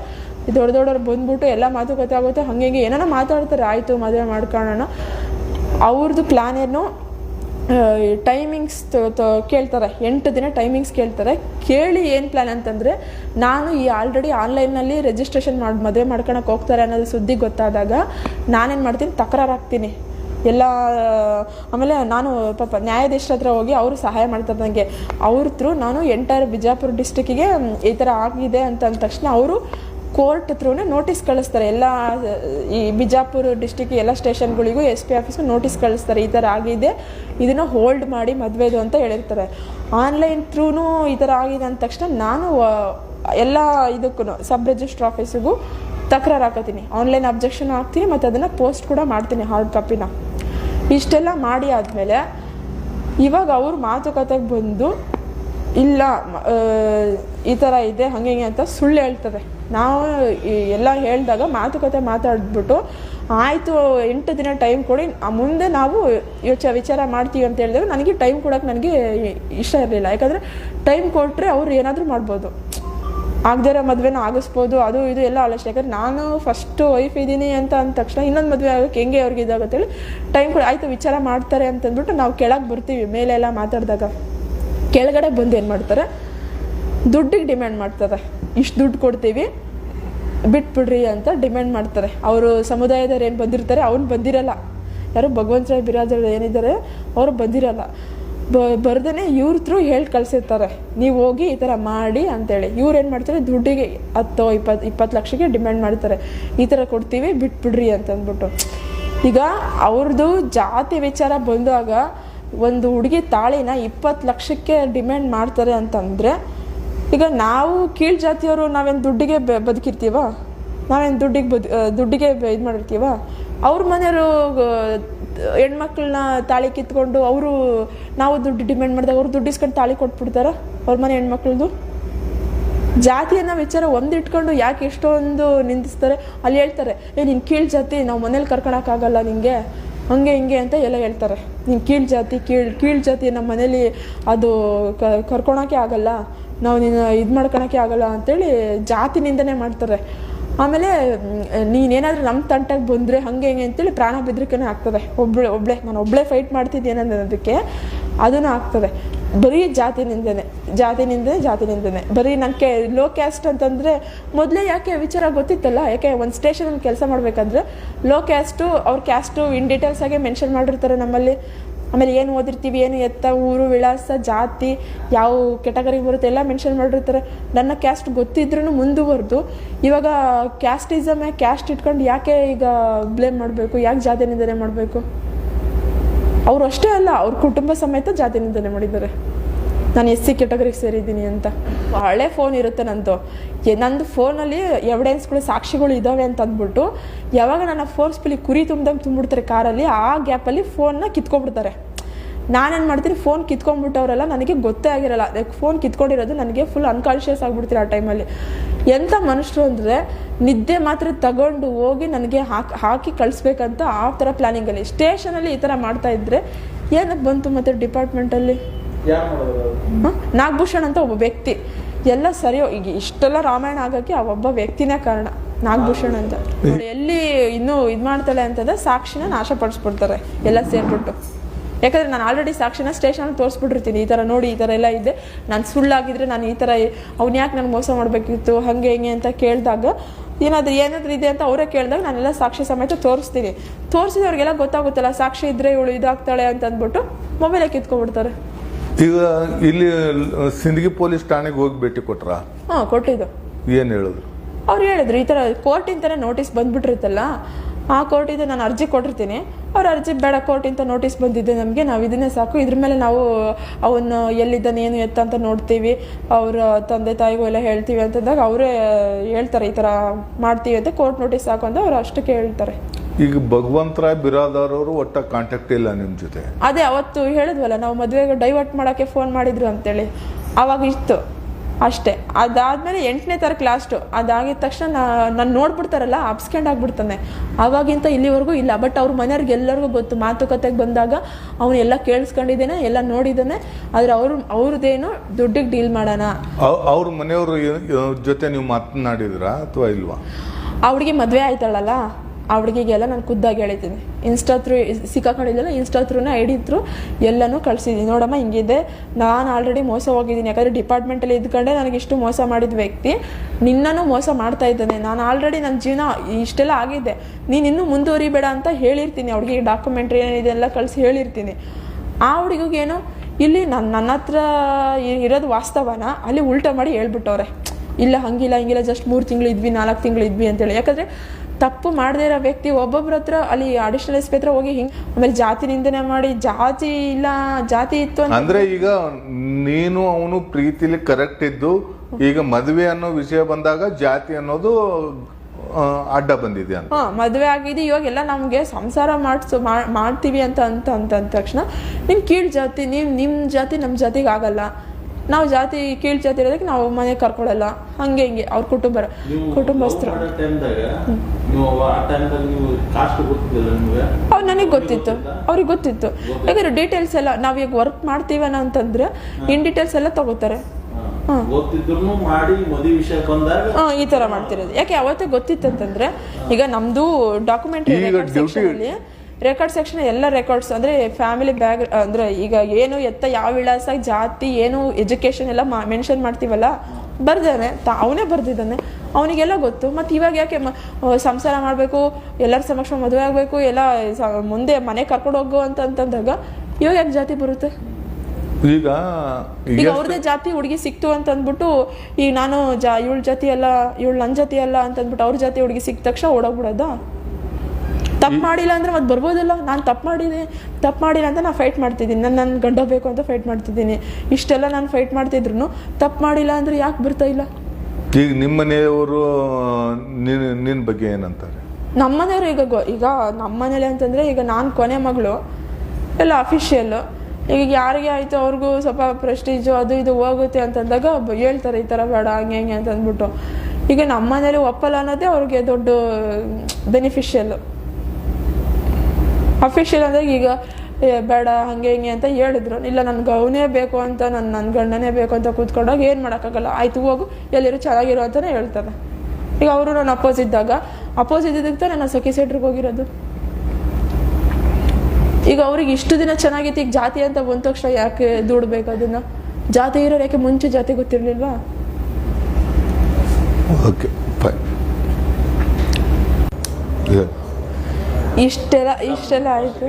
Speaker 1: ದೊಡ್ಡ ದೊಡ್ಡವ್ರು ಬಂದ್ಬಿಟ್ಟು ಎಲ್ಲ ಮಾತುಕತೆ ಆಗುತ್ತೆ. ಹಂಗೆ ಹಿಂಗೆ ಏನಾರ ಮಾತಾಡ್ತಾರೆ, ಆಯಿತು, ಮದುವೆ ಮಾಡ್ಕೊಳ್ಳೋಣ. ಅವ್ರದ್ದು ಪ್ಲ್ಯಾನ್ ಏನು? ಟೈಮಿಂಗ್ಸ್ ಕೇಳ್ತಾರೆ. ಎಂಟು ದಿನ ಟೈಮಿಂಗ್ಸ್ ಕೇಳ್ತಾರೆ. ಕೇಳಿ ಏನು ಪ್ಲ್ಯಾನ್ ಅಂತಂದರೆ, ನಾನು ಈ ಆಲ್ರೆಡಿ ಆನ್ಲೈನ್ನಲ್ಲಿ ರಿಜಿಸ್ಟ್ರೇಷನ್ ಮಾಡಿ, ಮದುವೆ ಮಾಡ್ಕೊಳಕ್ಕೆ ಹೋಗ್ತಾರೆ ಅನ್ನೋದು ಸುದ್ದಿ ಗೊತ್ತಾದಾಗ ನಾನೇನು ಮಾಡ್ತೀನಿ? ತಕರಾರು ಹಾಕ್ತೀನಿ ಎಲ್ಲ, ಆಮೇಲೆ ನಾನು ಪಾಪ ನ್ಯಾಯಾಧೀಶರ ಹತ್ರ ಹೋಗಿ ಅವರು ಸಹಾಯ ಮಾಡ್ತಾರೆ ನನಗೆ ಅವ್ರ ಥ್ರೂ ನಾನು ಎಂಟೈರ್ ಬಿಜಾಪುರ ಡಿಸ್ಟಿಕ್ಕಿಗೆ ಈ ಥರ ಆಗಿದೆ ಅಂತ ಅಂದ ತಕ್ಷಣ ಅವರು ಕೋರ್ಟ್ ಥ್ರೂನೇ ನೋಟಿಸ್ ಕಳಿಸ್ತಾರೆ. ಎಲ್ಲ, ಈ ಬಿಜಾಪುರ ಡಿಸ್ಟಿಕ್ ಎಲ್ಲ ಸ್ಟೇಷನ್ಗಳಿಗೂ ಎಸ್ ಪಿ ಆಫೀಸ್ಗೂ ನೋಟಿಸ್ ಕಳಿಸ್ತಾರೆ. ಈ ಥರ ಆಗಿದೆ. ಇದನ್ನು ಹೋಲ್ಡ್ ಮಾಡಿ ಮದುವೆದು ಅಂತ ಹೇಳಿರ್ತಾರೆ. ಆನ್ಲೈನ್ ಥ್ರೂನು ಈ ಥರ ಆಗಿದೆ ಅಂದ ತಕ್ಷಣ ನಾನು ಎಲ್ಲ ಇದಕ್ಕೂ ಸಬ್ ರಿಜಿಸ್ಟ್ರ್ ಆಫೀಸಿಗೂ ತಕರಾರು ಹಾಕೋತೀನಿ ಆನ್ಲೈನ್ ಅಬ್ಜೆಕ್ಷನ್ ಹಾಕ್ತೀನಿ ಮತ್ತು ಅದನ್ನು ಪೋಸ್ಟ್ ಕೂಡ ಮಾಡ್ತೀನಿ ಹಾರ್ಡ್ ಕಾಪಿನ ಇಷ್ಟೆಲ್ಲ ಮಾಡಿ ಆದಮೇಲೆ ಇವಾಗ ಅವ್ರ ಮಾತುಕತೆಗೆ ಬಂದು, ಇಲ್ಲ ಈ ಥರ ಇದೆ, ಹಾಗೆ ಹಿಂಗೆ ಅಂತ ಸುಳ್ಳು ಹೇಳ್ತದೆ. ನಾವು ಎಲ್ಲ ಹೇಳಿದಾಗ ಮಾತುಕತೆ ಮಾತಾಡ್ಬಿಟ್ಟು ಆಯಿತು, ಎಂಟು ದಿನ ಟೈಮ್ ಕೊಡಿ ಮುಂದೆ ನಾವು ಯೋಚ, ವಿಚಾರ ಮಾಡ್ತೀವಿ ಅಂತ ಹೇಳಿದಾಗ ನನಗೆ ಟೈಮ್ ಕೊಡೋಕೆ ನನಗೆ ಇಷ್ಟ ಇರಲಿಲ್ಲ. ಯಾಕಂದರೆ ಟೈಮ್ ಕೊಟ್ಟರೆ ಅವ್ರು ಏನಾದರೂ ಮಾಡ್ಬೋದು. ಆಗದೇ ಇರೋ ಮದುವೆನ ಆಗಿಸ್ಬೋದು, ಅದು ಇದು ಎಲ್ಲ ಆಲೋಚನೆ. ಯಾಕಂದ್ರೆ ನಾನು ಫಸ್ಟು ವೈಫ್ ಇದ್ದೀನಿ ಅಂತ ಅಂದ ತಕ್ಷಣ ಇನ್ನೊಂದು ಮದುವೆ ಆಗೋಕ್ಕೆ ಹೆಂಗೆ ಅವ್ರಿಗೆ ಇದಾಗುತ್ತೇಳಿ ಟೈಮ್ ಕೊಡಿ ಆಯಿತು, ವಿಚಾರ ಮಾಡ್ತಾರೆ ಅಂತಂದ್ಬಿಟ್ಟು ನಾವು ಕೆಳಗೆ ಬರ್ತೀವಿ ಮೇಲೆ ಎಲ್ಲ ಮಾತಾಡಿದಾಗ. ಕೆಳಗಡೆ ಬಂದು ಏನು ಮಾಡ್ತಾರೆ? ದುಡ್ಡಿಗೆ ಡಿಮ್ಯಾಂಡ್ ಮಾಡ್ತಾರೆ. ಇಷ್ಟು ದುಡ್ಡು ಕೊಡ್ತೀವಿ, ಬಿಟ್ಬಿಡ್ರಿ ಅಂತ ಡಿಮ್ಯಾಂಡ್ ಮಾಡ್ತಾರೆ. ಅವರು ಸಮುದಾಯದವ್ರು ಏನು ಬಂದಿರ್ತಾರೆ, ಅವ್ನು ಬಂದಿರಲ್ಲ. ಯಾರು ಭಗವಂತರಾಯ್ ಬಿರಾಜರು ಏನಿದ್ದಾರೆ, ಅವರು ಬಂದಿರಲ್ಲ. ಬ ಬರ್ದೇ ಇವ್ರ ಥ್ರೂ ಹೇಳಿ ಕಳಿಸಿರ್ತಾರೆ. ನೀವು ಹೋಗಿ ಈ ಥರ ಮಾಡಿ ಅಂತೇಳಿ. ಇವ್ರು ಏನು ಮಾಡ್ತಾರೆ, ದುಡ್ಡಿಗೆ ಹತ್ತು ಇಪ್ಪತ್ತು ಇಪ್ಪತ್ತು ಲಕ್ಷಕ್ಕೆ ಡಿಮ್ಯಾಂಡ್ ಮಾಡ್ತಾರೆ. ಈ ಥರ ಕೊಡ್ತೀವಿ, ಬಿಟ್ಬಿಡ್ರಿ ಅಂತಂದ್ಬಿಟ್ಟು. ಈಗ ಅವ್ರದ್ದು ಜಾತಿ ವಿಚಾರ ಬಂದಾಗ ಒಂದು ಹುಡುಗಿ ತಾಳಿನ ಇಪ್ಪತ್ತು ಲಕ್ಷಕ್ಕೆ ಡಿಮ್ಯಾಂಡ್ ಮಾಡ್ತಾರೆ ಅಂತಂದರೆ, ಈಗ ನಾವು ಕೀಳ್ ಜಾತಿಯವರು ನಾವೇನು ದುಡ್ಡಿಗೆ ಬದುಕಿರ್ತೀವ? ನಾವೇನು ದುಡ್ಡಿಗೆ ಬದ ದುಡ್ಡಿಗೆ ಇದು ಮಾಡಿರ್ತೀವ? ಅವ್ರ ಮನೆಯವರು ಹೆಣ್ಮಕ್ಳನ್ನ ತಾಳಿ ಕಿತ್ಕೊಂಡು ಅವರು ನಾವು ದುಡ್ಡು ಡಿಮ್ಯಾಂಡ್ ಮಾಡಿದಾಗ ಅವ್ರು ದುಡ್ಡು ಇಸ್ಕೊಂಡು ತಾಳಿ ಕೊಟ್ಬಿಡ್ತಾರ ಅವ್ರ ಮನೆ ಹೆಣ್ಮಕ್ಳದು? ಜಾತಿಯನ್ನು ವಿಚಾರ ಒಂದಿಟ್ಕೊಂಡು ಯಾಕೆ ಎಷ್ಟೊಂದು ನಿಂದಿಸ್ತಾರೆ? ಅಲ್ಲಿ ಹೇಳ್ತಾರೆ, ಏ ನಿನ್ನ ಕೀಳು ಜಾತಿ ನಾವು ಮನೇಲಿ ಕರ್ಕೊಳಕ್ಕಾಗಲ್ಲ ನಿಂಗೆ. ಹಂಗೆ, ಹಿಂಗೆ ಅಂತ ಎಲ್ಲ ಹೇಳ್ತಾರೆ. ನೀನು ಕೀಳು ಜಾತಿ, ಕೀಳು ಕೀಳು ಜಾತಿ ನಮ್ಮ ಮನೇಲಿ ಅದು ಕರ್ಕೊಳಕ್ಕೆ ಆಗಲ್ಲ. ನಾವು ನಿನ್ನ ಇದು ಮಾಡ್ಕೊಳಕ್ಕೆ ಆಗಲ್ಲ. ಅಂತೇಳಿ ಜಾತಿನಿಂದನೇ ಮಾಡ್ತಾರೆ. ಆಮೇಲೆ ನೀನೇನಾದರೂ ನಮ್ಮ ತಂಟಕ್ಕೆ ಬಂದರೆ ಹಂಗೆ ಹಿಂಗೆ ಅಂತೇಳಿ ಪ್ರಾಣ ಬೆದರಿಕೆನೂ ಆಗ್ತದೆ. ಒಬ್ಬಳೆ ಒಬ್ಬಳೆ ನಾನು ಒಬ್ಬಳೆ ಫೈಟ್ ಮಾಡ್ತಿದ್ದೇನೆ ಅನ್ನೋದಕ್ಕೆ ಅದನ್ನು ಆಗ್ತದೆ. ಬರೀ ಜಾತಿ ನಿಂದನೆ ಜಾತಿ ನಿಂದನೆ ಜಾತಿ ನಿಂದನೆ ಬರೀ ನನಗೆ ಲೋ ಕ್ಯಾಸ್ಟ್ ಅಂತಂದರೆ ಮೊದಲೇ ಯಾಕೆ ವಿಚಾರ ಗೊತ್ತಿತ್ತಲ್ಲ? ಯಾಕೆ ಒಂದು ಸ್ಟೇಷನಲ್ಲಿ ಕೆಲಸ ಮಾಡಬೇಕಂದ್ರೆ ಲೋ ಕ್ಯಾಸ್ಟು ಅವ್ರ ಕ್ಯಾಸ್ಟು ಇನ್ ಡೀಟೇಲ್ಸ್ ಆಗಿ ಮೆನ್ಷನ್ ಮಾಡಿರ್ತಾರೆ ನಮ್ಮಲ್ಲಿ. ಆಮೇಲೆ ಏನು ಓದಿರ್ತೀವಿ, ಏನು ಎತ್ತ, ಊರು, ವಿಳಾಸ, ಜಾತಿ, ಯಾವ ಕೆಟಗರಿಗೆ ಬರುತ್ತೆ ಎಲ್ಲ ಮೆನ್ಷನ್ ಮಾಡಿರ್ತಾರೆ. ನನ್ನ ಕ್ಯಾಸ್ಟ್ ಗೊತ್ತಿದ್ರೂ ಮುಂದುವರೆದು. ಇವಾಗ ಕ್ಯಾಸ್ಟಿಸಮ್ ಕ್ಯಾಸ್ಟ್ ಇಟ್ಕೊಂಡು ಯಾಕೆ ಈಗ ಬ್ಲೇಮ್ ಮಾಡಬೇಕು? ಯಾಕೆ ಜಾತಿ ನಿಂದನೆ ಮಾಡಬೇಕು? ಅವರು ಅಷ್ಟೇ ಅಲ್ಲ, ಅವ್ರ ಕುಟುಂಬ ಸಮೇತ ಜಾತಿ ನಿಂದನೆ ಮಾಡಿದ್ದಾರೆ. ನಾನು ಎಸ್ ಸಿ ಕೆಟಗರಿಗೆ ಸೇರಿದ್ದೀನಿ ಅಂತ. ಹಳೆ ಫೋನ್ ಇರುತ್ತೆ ನಂದು. ನಂದು ಫೋನಲ್ಲಿ ಎವಿಡೆನ್ಸ್ಗಳು ಸಾಕ್ಷಿಗಳು ಇದ್ದಾವೆ ಅಂತ ಅಂದ್ಬಿಟ್ಟು ಯಾವಾಗ ನನ್ನ ಫೋರ್ಸ್ಫುಲಿ ಕುರಿ ತುಂಬ್ದಂಗೆ ತುಂಬಿಡ್ತಾರೆ ಕಾರಲ್ಲಿ ಆ ಗ್ಯಾಪಲ್ಲಿ ಫೋನ್ನ ಕಿತ್ಕೊಂಡ್ಬಿಡ್ತಾರೆ. ನಾನೇನು ಮಾಡ್ತೀನಿ ಫೋನ್ ಕಿತ್ಕೊಂಡ್ಬಿಟ್ಟವರೆಲ್ಲ ನನಗೆ ಗೊತ್ತೇ ಆಗಿರಲ್ಲ. ಫೋನ್ ಕಿತ್ಕೊಂಡಿರೋದು ನನಗೆ ಫುಲ್ ಅನ್ಕಾನ್ಷಿಯಸ್ ಆಗಿಬಿಡ್ತೀರ ಆ ಟೈಮಲ್ಲಿ ಎಂಥ ಮನುಷ್ಯರು ಅಂದರೆ ನಿದ್ದೆ ಮಾತ್ರ ತಗೊಂಡು ಹೋಗಿ ನನಗೆ ಹಾಕಿ ಹಾಕಿ ಕಳಿಸ್ಬೇಕಂತ ಆ ಥರ ಪ್ಲ್ಯಾನಿಂಗಲ್ಲಿ ಸ್ಟೇಷನಲ್ಲಿ ಈ ಥರ ಮಾಡ್ತಾ ಇದ್ದರೆ ಏನಕ್ಕೆ ಬಂತು ಮತ್ತು ಡಿಪಾರ್ಟ್ಮೆಂಟಲ್ಲಿ? ನಾಗಭೂಷಣ್ ಅಂತ ಒಬ್ಬ ವ್ಯಕ್ತಿ. ಎಲ್ಲ ಸರಿಯೋ ಈಗ ಇಷ್ಟೆಲ್ಲ ರಾಮಾಯಣ ಆಗಕ್ಕೆ ಆ ಒಬ್ಬ ವ್ಯಕ್ತಿನೇ ಕಾರಣ, ನಾಗಭೂಷಣ್ ಅಂತ. ಎಲ್ಲಿ ಇನ್ನೂ ಇದು ಮಾಡ್ತಾಳೆ ಅಂತಂದ್ರೆ ಸಾಕ್ಷಿನ ನಾಶಪಡಿಸ್ಬಿಡ್ತಾರೆ ಎಲ್ಲ ಸೇರ್ಬಿಟ್ಟು. ಯಾಕಂದ್ರೆ ನಾನು ಆಲ್ರೆಡಿ ಸಾಕ್ಷಿನ ಸ್ಟೇಷನ್ ತೋರಿಸ್ಬಿಟ್ಟಿರ್ತೀನಿ, ಈ ಥರ ನೋಡಿ, ಈ ಥರ ಎಲ್ಲ ಇದೆ. ನಾನು ಸುಳ್ಳಾಗಿದ್ರೆ ನಾನು ಈ ಥರ ಅವ್ನು ಯಾಕೆ ನನಗೆ ಮೋಸ ಮಾಡಬೇಕಿತ್ತು, ಹಂಗೆ ಹಿಂಗೆ ಅಂತ ಕೇಳಿದಾಗ, ಏನಾದರೂ ಏನಾದರೂ ಇದೆ ಅಂತ ಅವರೇ ಕೇಳಿದಾಗ ನಾನೆಲ್ಲ ಸಾಕ್ಷಿ ಸಮೇತ ತೋರಿಸ್ತೀನಿ. ತೋರಿಸಿದವ್ರಿಗೆಲ್ಲ ಗೊತ್ತಾಗುತ್ತಲ್ಲ, ಸಾಕ್ಷಿ ಇದ್ರೆ ಇವಳು ಇದಾಗ್ತಾಳೆ ಅಂತ ಅಂದ್ಬಿಟ್ಟು ಮೊಬೈಲೇ ಕಿತ್ಕೊಂಡ್ಬಿಡ್ತಾರೆ.
Speaker 2: ಈಗ ಇಲ್ಲಿ ಸಿಂದಗಿ ಪೊಲೀಸ್ ಠಾಣೆಗೆ ಹೋಗಿ ಭೇಟಿ ಕೊಟ್ರ?
Speaker 1: ಹಾ ಕೊಟ್ಟಿದ್ದು.
Speaker 3: ಏನು ಹೇಳಿದ್ರು?
Speaker 1: ಅವ್ರು ಹೇಳಿದ್ರು ಈ ಥರ ಕೋರ್ಟಿಂದನೇ ನೋಟಿಸ್ ಬಂದ್ಬಿಟ್ಟಿರುತ್ತಲ್ಲ ಆ ಕೋರ್ಟಿಂದ ನಾನು ಅರ್ಜಿ ಕೊಟ್ಟಿರ್ತೀನಿ. ಅವ್ರ ಅರ್ಜಿ ಬೇಡ ಕೋರ್ಟಿಂದ ನೋಟಿಸ್ ಬಂದಿದೆ ನಮಗೆ ನಾವು ಇದನ್ನೇ ಸಾಕು. ಇದ್ರ ಮೇಲೆ ನಾವು ಅವನು ಎಲ್ಲಿದ್ದಾನೆ ಏನು ಎತ್ತ ಅಂತ ನೋಡ್ತೀವಿ. ಅವ್ರ ತಂದೆ ತಾಯಿಗೂ ಎಲ್ಲ ಹೇಳ್ತೀವಿ ಅಂತಂದಾಗ ಅವರೇ ಹೇಳ್ತಾರೆ ಈ ಥರ ಮಾಡ್ತೀವಿ ಅಂತ. ಕೋರ್ಟ್ ನೋಟಿಸ್ ಸಾಕು ಅಂತ ಅವ್ರು ಅಷ್ಟಕ್ಕೆ ಹೇಳ್ತಾರೆ.
Speaker 3: ಈಗ ಭಗವಂತರಾಯ್ ಬಿರಾದಾರ್ ಅವರು ಒಟ್ಟ ಕಾಂಟ್ಯಾಕ್ಟ್ ಇಲ್ಲ ನಿಮ್ಮ ಜೊತೆ.
Speaker 1: ಅದೇ ಅವತ್ತು ಹೇಳಿದ್ವಲ್ಲ ನಾವು ಮದುವೆಗೆ ಡೈವರ್ಟ್ ಮಾಡೋಕ್ಕೆ ಫೋನ್ ಮಾಡಿದ್ರು ಅಂತೇಳಿ. ಆವಾಗ ಇತ್ತು. ಅಷ್ಟೇ. ಅದಾದಮೇಲೆ ಎಂಟನೇ ತಾರೀಕು ಲಾಸ್ಟು ಅದಾಗಿದ ತಕ್ಷಣ ನಾನು ನೋಡ್ಬಿಡ್ತಾರಲ್ಲ ಅಪ್ಸ್ಕೆಂಡ್ ಆಗ್ಬಿಡ್ತಾನೆ. ಅವಾಗಿಂತ ಇಲ್ಲಿವರೆಗೂ ಇಲ್ಲ. ಬಟ್ ಅವ್ರ ಮನೆಯವ್ರಿಗೆ ಎಲ್ಲರಿಗೂ ಗೊತ್ತು. ಮಾತುಕತೆಗೆ ಬಂದಾಗ ಅವನು ಎಲ್ಲ ಕೇಳಿಸ್ಕೊಂಡಿದ್ದಾನೆ ಎಲ್ಲ ನೋಡಿದ್ದಾನೆ. ಆದರೆ ಅವ್ರ ಅವ್ರದ್ದೇನು ದುಡ್ಡಿಗೆ ಡೀಲ್ ಮಾಡೋಣ.
Speaker 3: ಅವ್- ಅವ್ರ ಮನೆಯವರು ಜೊತೆ ನೀವು ಮಾತನಾಡಿದ್ರಾ ಅಥವಾ ಇಲ್ವಾ?
Speaker 1: ಅವಳಿಗೆ ಮದುವೆ ಆಯ್ತಾಳಲ್ಲ. ಆ ಹುಡುಗಿಗೆಲ್ಲ ನಾನು ಖುದ್ದಾಗಿ ಹೇಳಿದ್ದೀನಿ. ಇನ್ಸ್ಟಾ ಥ್ರೂ ಸಿಕ್ಕಾಕೊಂಡಿದ್ದಲ್ಲ ಇನ್ಸ್ಟಾ ಥ್ರೂನ ಐಡಿ ಥ್ರೂ ಎಲ್ಲನೂ ಕಳಿಸಿದ್ದೀನಿ. ನೋಡಮ್ಮ, ಹಿಂಗಿದೆ. ನಾನು ಆಲ್ರೆಡಿ ಮೋಸ ಹೋಗಿದ್ದೀನಿ. ಯಾಕಂದರೆ ಡಿಪಾರ್ಟ್ಮೆಂಟಲ್ಲಿ ಇದ್ಕೊಂಡೆ ನನಗೆ ಇಷ್ಟು ಮೋಸ ಮಾಡಿದ ವ್ಯಕ್ತಿ ನಿನ್ನನ್ನು ಮೋಸ ಮಾಡ್ತಾ ಇದ್ದಾನೆ. ನಾನು ಆಲ್ರೆಡಿ ನನ್ನ ಜೀವನ ಇಷ್ಟೆಲ್ಲ ಆಗಿದೆ. ನೀನು ಇನ್ನೂ ಮುಂದುವರಿಬೇಡ ಅಂತ ಹೇಳಿರ್ತೀನಿ. ಅವ್ರಿಗೆ ಡಾಕ್ಯುಮೆಂಟ್ರಿ ಏನಿದೆಲ್ಲ ಕಳಿಸಿ ಹೇಳಿರ್ತೀನಿ. ಆ ಹುಡುಗಿಗೇನು, ಇಲ್ಲಿ ನನ್ನ ನನ್ನ ಹತ್ರ ಇರೋದು ವಾಸ್ತವನ ಅಲ್ಲಿ ಉಲ್ಟಾ ಮಾಡಿ ಹೇಳ್ಬಿಟ್ಟವ್ರೆ. ಇಲ್ಲ, ಹಂಗಿಲ್ಲ ಹಂಗಿಲ್ಲ ಜಸ್ಟ್ ಮೂರು ತಿಂಗಳು ಇದ್ವಿ, ನಾಲ್ಕು ತಿಂಗಳು ಇದ್ವಿ ಅಂತೇಳಿ. ಯಾಕಂದರೆ ತಪ್ಪು ಮಾಡದೇ ಇರೋ ವ್ಯಕ್ತಿ ಒಬ್ಬೊಬ್ರ ಹತ್ರ ಅಲ್ಲಿ ಅಡಿಷನಲ್ ಎಸ್ ಪಿ ಹತ್ರ ಹೋಗಿ ಹಿಂಗೆ ಆಮೇಲೆ ಜಾತಿ ನಿಂದನೆ ಮಾಡಿ ಜಾತಿ ಇಲ್ಲ ಜಾತಿ ಇತ್ತು
Speaker 3: ಅಂದ್ರೆ ಈಗ ನೀನು ಅವನು ಪ್ರೀತಿಲಿ ಕರೆಕ್ಟ್ ಇದ್ದು ಈಗ ಮದುವೆ ಅನ್ನೋ ವಿಷಯ ಬಂದಾಗ ಜಾತಿ ಅನ್ನೋದು ಅಡ್ಡ ಬಂದಿದೆ ಅಂತ.
Speaker 1: ಹಾಂ ಮದುವೆ ಆಗಿದೆ ಇವಾಗೆಲ್ಲ ನಮಗೆ ಸಂಸಾರ ಮಾಡಿಸು ಮಾಡ್ತೀವಿ ಅಂತ ಅಂತ ಅಂತ ಅಂದ ತಕ್ಷಣ ನಿಮ್ ಕೀಳ್ ಜಾತಿ ನೀವು ನಿಮ್ಮ ಜಾತಿ ನಮ್ಮ ಜಾತಿಗೆ ಆಗಲ್ಲ. ನಾವು ಜಾತಿ ಕೀಳು ಜಾತಿ ಇರೋದಕ್ಕೆ ನಾವು ಮನೆಗೆ ಕರ್ಕೊಳಲ್ಲ ಹಂಗೆ ಹಿಂಗೆ ಅವ್ರ ಕುಟುಂಬ ಕುಟುಂಬಸ್ಥರು. ಅವ್ರು ನನಗೆ ಗೊತ್ತಿತ್ತು. ಅವ್ರಿಗೆ ಗೊತ್ತಿತ್ತು. ಯಾಕಂದ್ರೆ ಡೀಟೇಲ್ಸ್ ಎಲ್ಲ ನಾವು ಈಗ ವರ್ಕ್ ಮಾಡ್ತೀವನ ಅಂತಂದ್ರೆ ಇನ್ ಡೀಟೇಲ್ಸ್ ಎಲ್ಲ ತಗೋತಾರೆ.
Speaker 2: ಗೊತ್ತಿದ್ರು ಮಾಡಿ ಮದುವೆ ವಿಷಯ ಬಂದಾಗ
Speaker 1: ಹಾ ಈ ತರ ಮಾಡ್ತಿರೋದು. ಯಾಕೆ ಅವತ್ತೇ ಗೊತ್ತಿತ್ತಂತಂದ್ರೆ ಈಗ ನಮ್ದು ಡಾಕ್ಯುಮೆಂಟ್ರಿ
Speaker 3: ಈಗ
Speaker 1: ರೆಕಾರ್ಡ್ ಸೆಕ್ಷನ್ ಎಲ್ಲ ರೆಕಾರ್ಡ್ಸ್ ಅಂದ್ರೆ ಫ್ಯಾಮಿಲಿ ಬ್ಯಾಗ್ ಅಂದ್ರೆ ಈಗ ಏನು ಎತ್ತ ಯಾವ ವಿಳಾಸ ಜಾತಿ ಏನು ಎಜುಕೇಷನ್ ಎಲ್ಲ ಮೆನ್ಷನ್ ಮಾಡ್ತೀವಲ್ಲ ಬರ್ದಾನೆ ತಾ ಅವನೇ ಬರ್ದಿದ್ದಾನೆ. ಅವನಿಗೆಲ್ಲ ಗೊತ್ತು. ಮತ್ತು ಇವಾಗ ಯಾಕೆ ಮ- ಸಂಸಾರ ಮಾಡಬೇಕು ಎಲ್ಲರ ಸಮಕ್ಷ ಮದುವೆ ಆಗಬೇಕು ಎಲ್ಲ ಮುಂದೆ ಮನೆ ಕರ್ಕೊಂಡು ಹೋಗು ಅಂತ ಅಂತಂದಾಗ ಇವಾಗ ಯಾಕೆ ಜಾತಿ ಬರುತ್ತೆ?
Speaker 3: ಈಗ
Speaker 1: ಈಗ ಅವ್ರದೇ ಜಾತಿ ಹುಡುಗಿ ಸಿಕ್ತು ಅಂತ ಅಂದ್ಬಿಟ್ಟು ಈಗ ನಾನು ಜಾ ಇವಳ ಜಾತಿ ಅಲ್ಲ ಇವಳು ನನ್ನ ಜಾತಿ ಅಲ್ಲ ಅಂತ ಅಂದ್ಬಿಟ್ಟು ಅವ್ರ ಜಾತಿ ಹುಡುಗಿ ಸಿಕ್ಕ ತಕ್ಷಣ ಓಡೋಗ್ಬಿಡೋದ? ತಪ್ಪು ಮಾಡಿಲ್ಲ ಅಂದ್ರೆ ಮತ್ತೆ ಬರ್ಬೋದಲ್ಲ. ನಾನು ತಪ್ಪು ಮಾಡಿದೆ ತಪ್ಪು ಮಾಡಿಲ್ಲ ಅಂತ ನಾನು ಫೈಟ್ ಮಾಡ್ತಿದ್ದೀನಿ. ನಾನು ನನ್ನ ಗಂಡ ಬೇಕು ಅಂತ ಫೈಟ್ ಮಾಡ್ತಿದ್ದೀನಿ. ಇಷ್ಟೆಲ್ಲ ನಾನು ಫೈಟ್ ಮಾಡ್ತಿದ್ರು ತಪ್ಪು ಮಾಡಿಲ್ಲ ಅಂದ್ರೆ ಯಾಕೆ ಬರ್ತಾ ಇಲ್ಲ?
Speaker 3: ಈಗ ನಿಮ್ಮ ಮನೆಯವರು ನಿನ್ ನಿನ್ ಬಗ್ಗೆ ಏನಂತಾರೆ?
Speaker 1: ನಮ್ಮನೆಯವರು ಈಗ ಗೊ ಈಗ ನಮ್ಮನೇಲಿ ಅಂತಂದರೆ ಈಗ ನಾನು ಕೊನೆ ಮಗಳು ಎಲ್ಲ ಅಫಿಷಿಯಲ್ಲು ಈಗ ಯಾರಿಗೆ ಆಯಿತು ಅವ್ರಿಗೂ ಸ್ವಲ್ಪ ಪ್ರೆಸ್ಟೀಜು ಅದು ಇದು ಹೋಗುತ್ತೆ ಅಂತಂದಾಗ ಹೇಳ್ತಾರೆ ಈ ಥರ ಬೇಡ ಹಂಗೆ ಹಂಗೆ ಅಂತಂದ್ಬಿಟ್ಟು. ಈಗ ಈಗ ನಮ್ಮನೇಲಿ ಒಪ್ಪಲ್ಲ ಅನ್ನೋದೇ ಅವ್ರಿಗೆ ದೊಡ್ಡ ಬೆನಿಫಿಷಿಯಲ್ಲು ಅಫಿಷಿಯಲ್ ಅಂದರೆ ಈಗ ಬೇಡ, ಹಂಗೆ, ಹಿಂಗೆ ಅಂತ ಹೇಳಿದ್ರು. ಇಲ್ಲ ನನ್ನ ಗೌನೇ ಬೇಕು ಅಂತ ನನ್ನ ನನ್ನ ಗಂಡನೇ ಬೇಕು ಅಂತ ಕೂತ್ಕೊಂಡಾಗ ಏನು ಮಾಡೋಕ್ಕಾಗಲ್ಲ. ಆಯ್ತು, ಹೋಗು. ಎಲ್ಲಿರು ಚೆನ್ನಾಗಿರೋ ಅಂತಲೇ ಹೇಳ್ತಾರೆ. ಈಗ ಅವರು ನಾನು ಅಪೋಸ್ ಇದ್ದಾಗ ಅಪೋಸ್ ಇದ್ದಿದ್ದಕ್ಕೆ ನಾನು ಸಖಿ ಸೆಟ್ರಿಗೆ ಹೋಗಿರೋದು. ಈಗ ಅವ್ರಿಗೆ ಇಷ್ಟು ದಿನ ಚೆನ್ನಾಗಿತ್ತು, ಈಗ ಜಾತಿ ಅಂತ ಬಂದ ತಕ್ಷಣ ಯಾಕೆ ದುಡ್ಬೇಕು ಅದನ್ನ? ಜಾತಿ ಇರೋರು ಯಾಕೆ ಮುಂಚೆ ಜಾತಿ ಗೊತ್ತಿರಲಿಲ್ವಾ?
Speaker 3: ಓಕೆ
Speaker 1: ಇಷ್ಟೆಲ್ಲ ಇಷ್ಟೆಲ್ಲ ಆಯಿತು.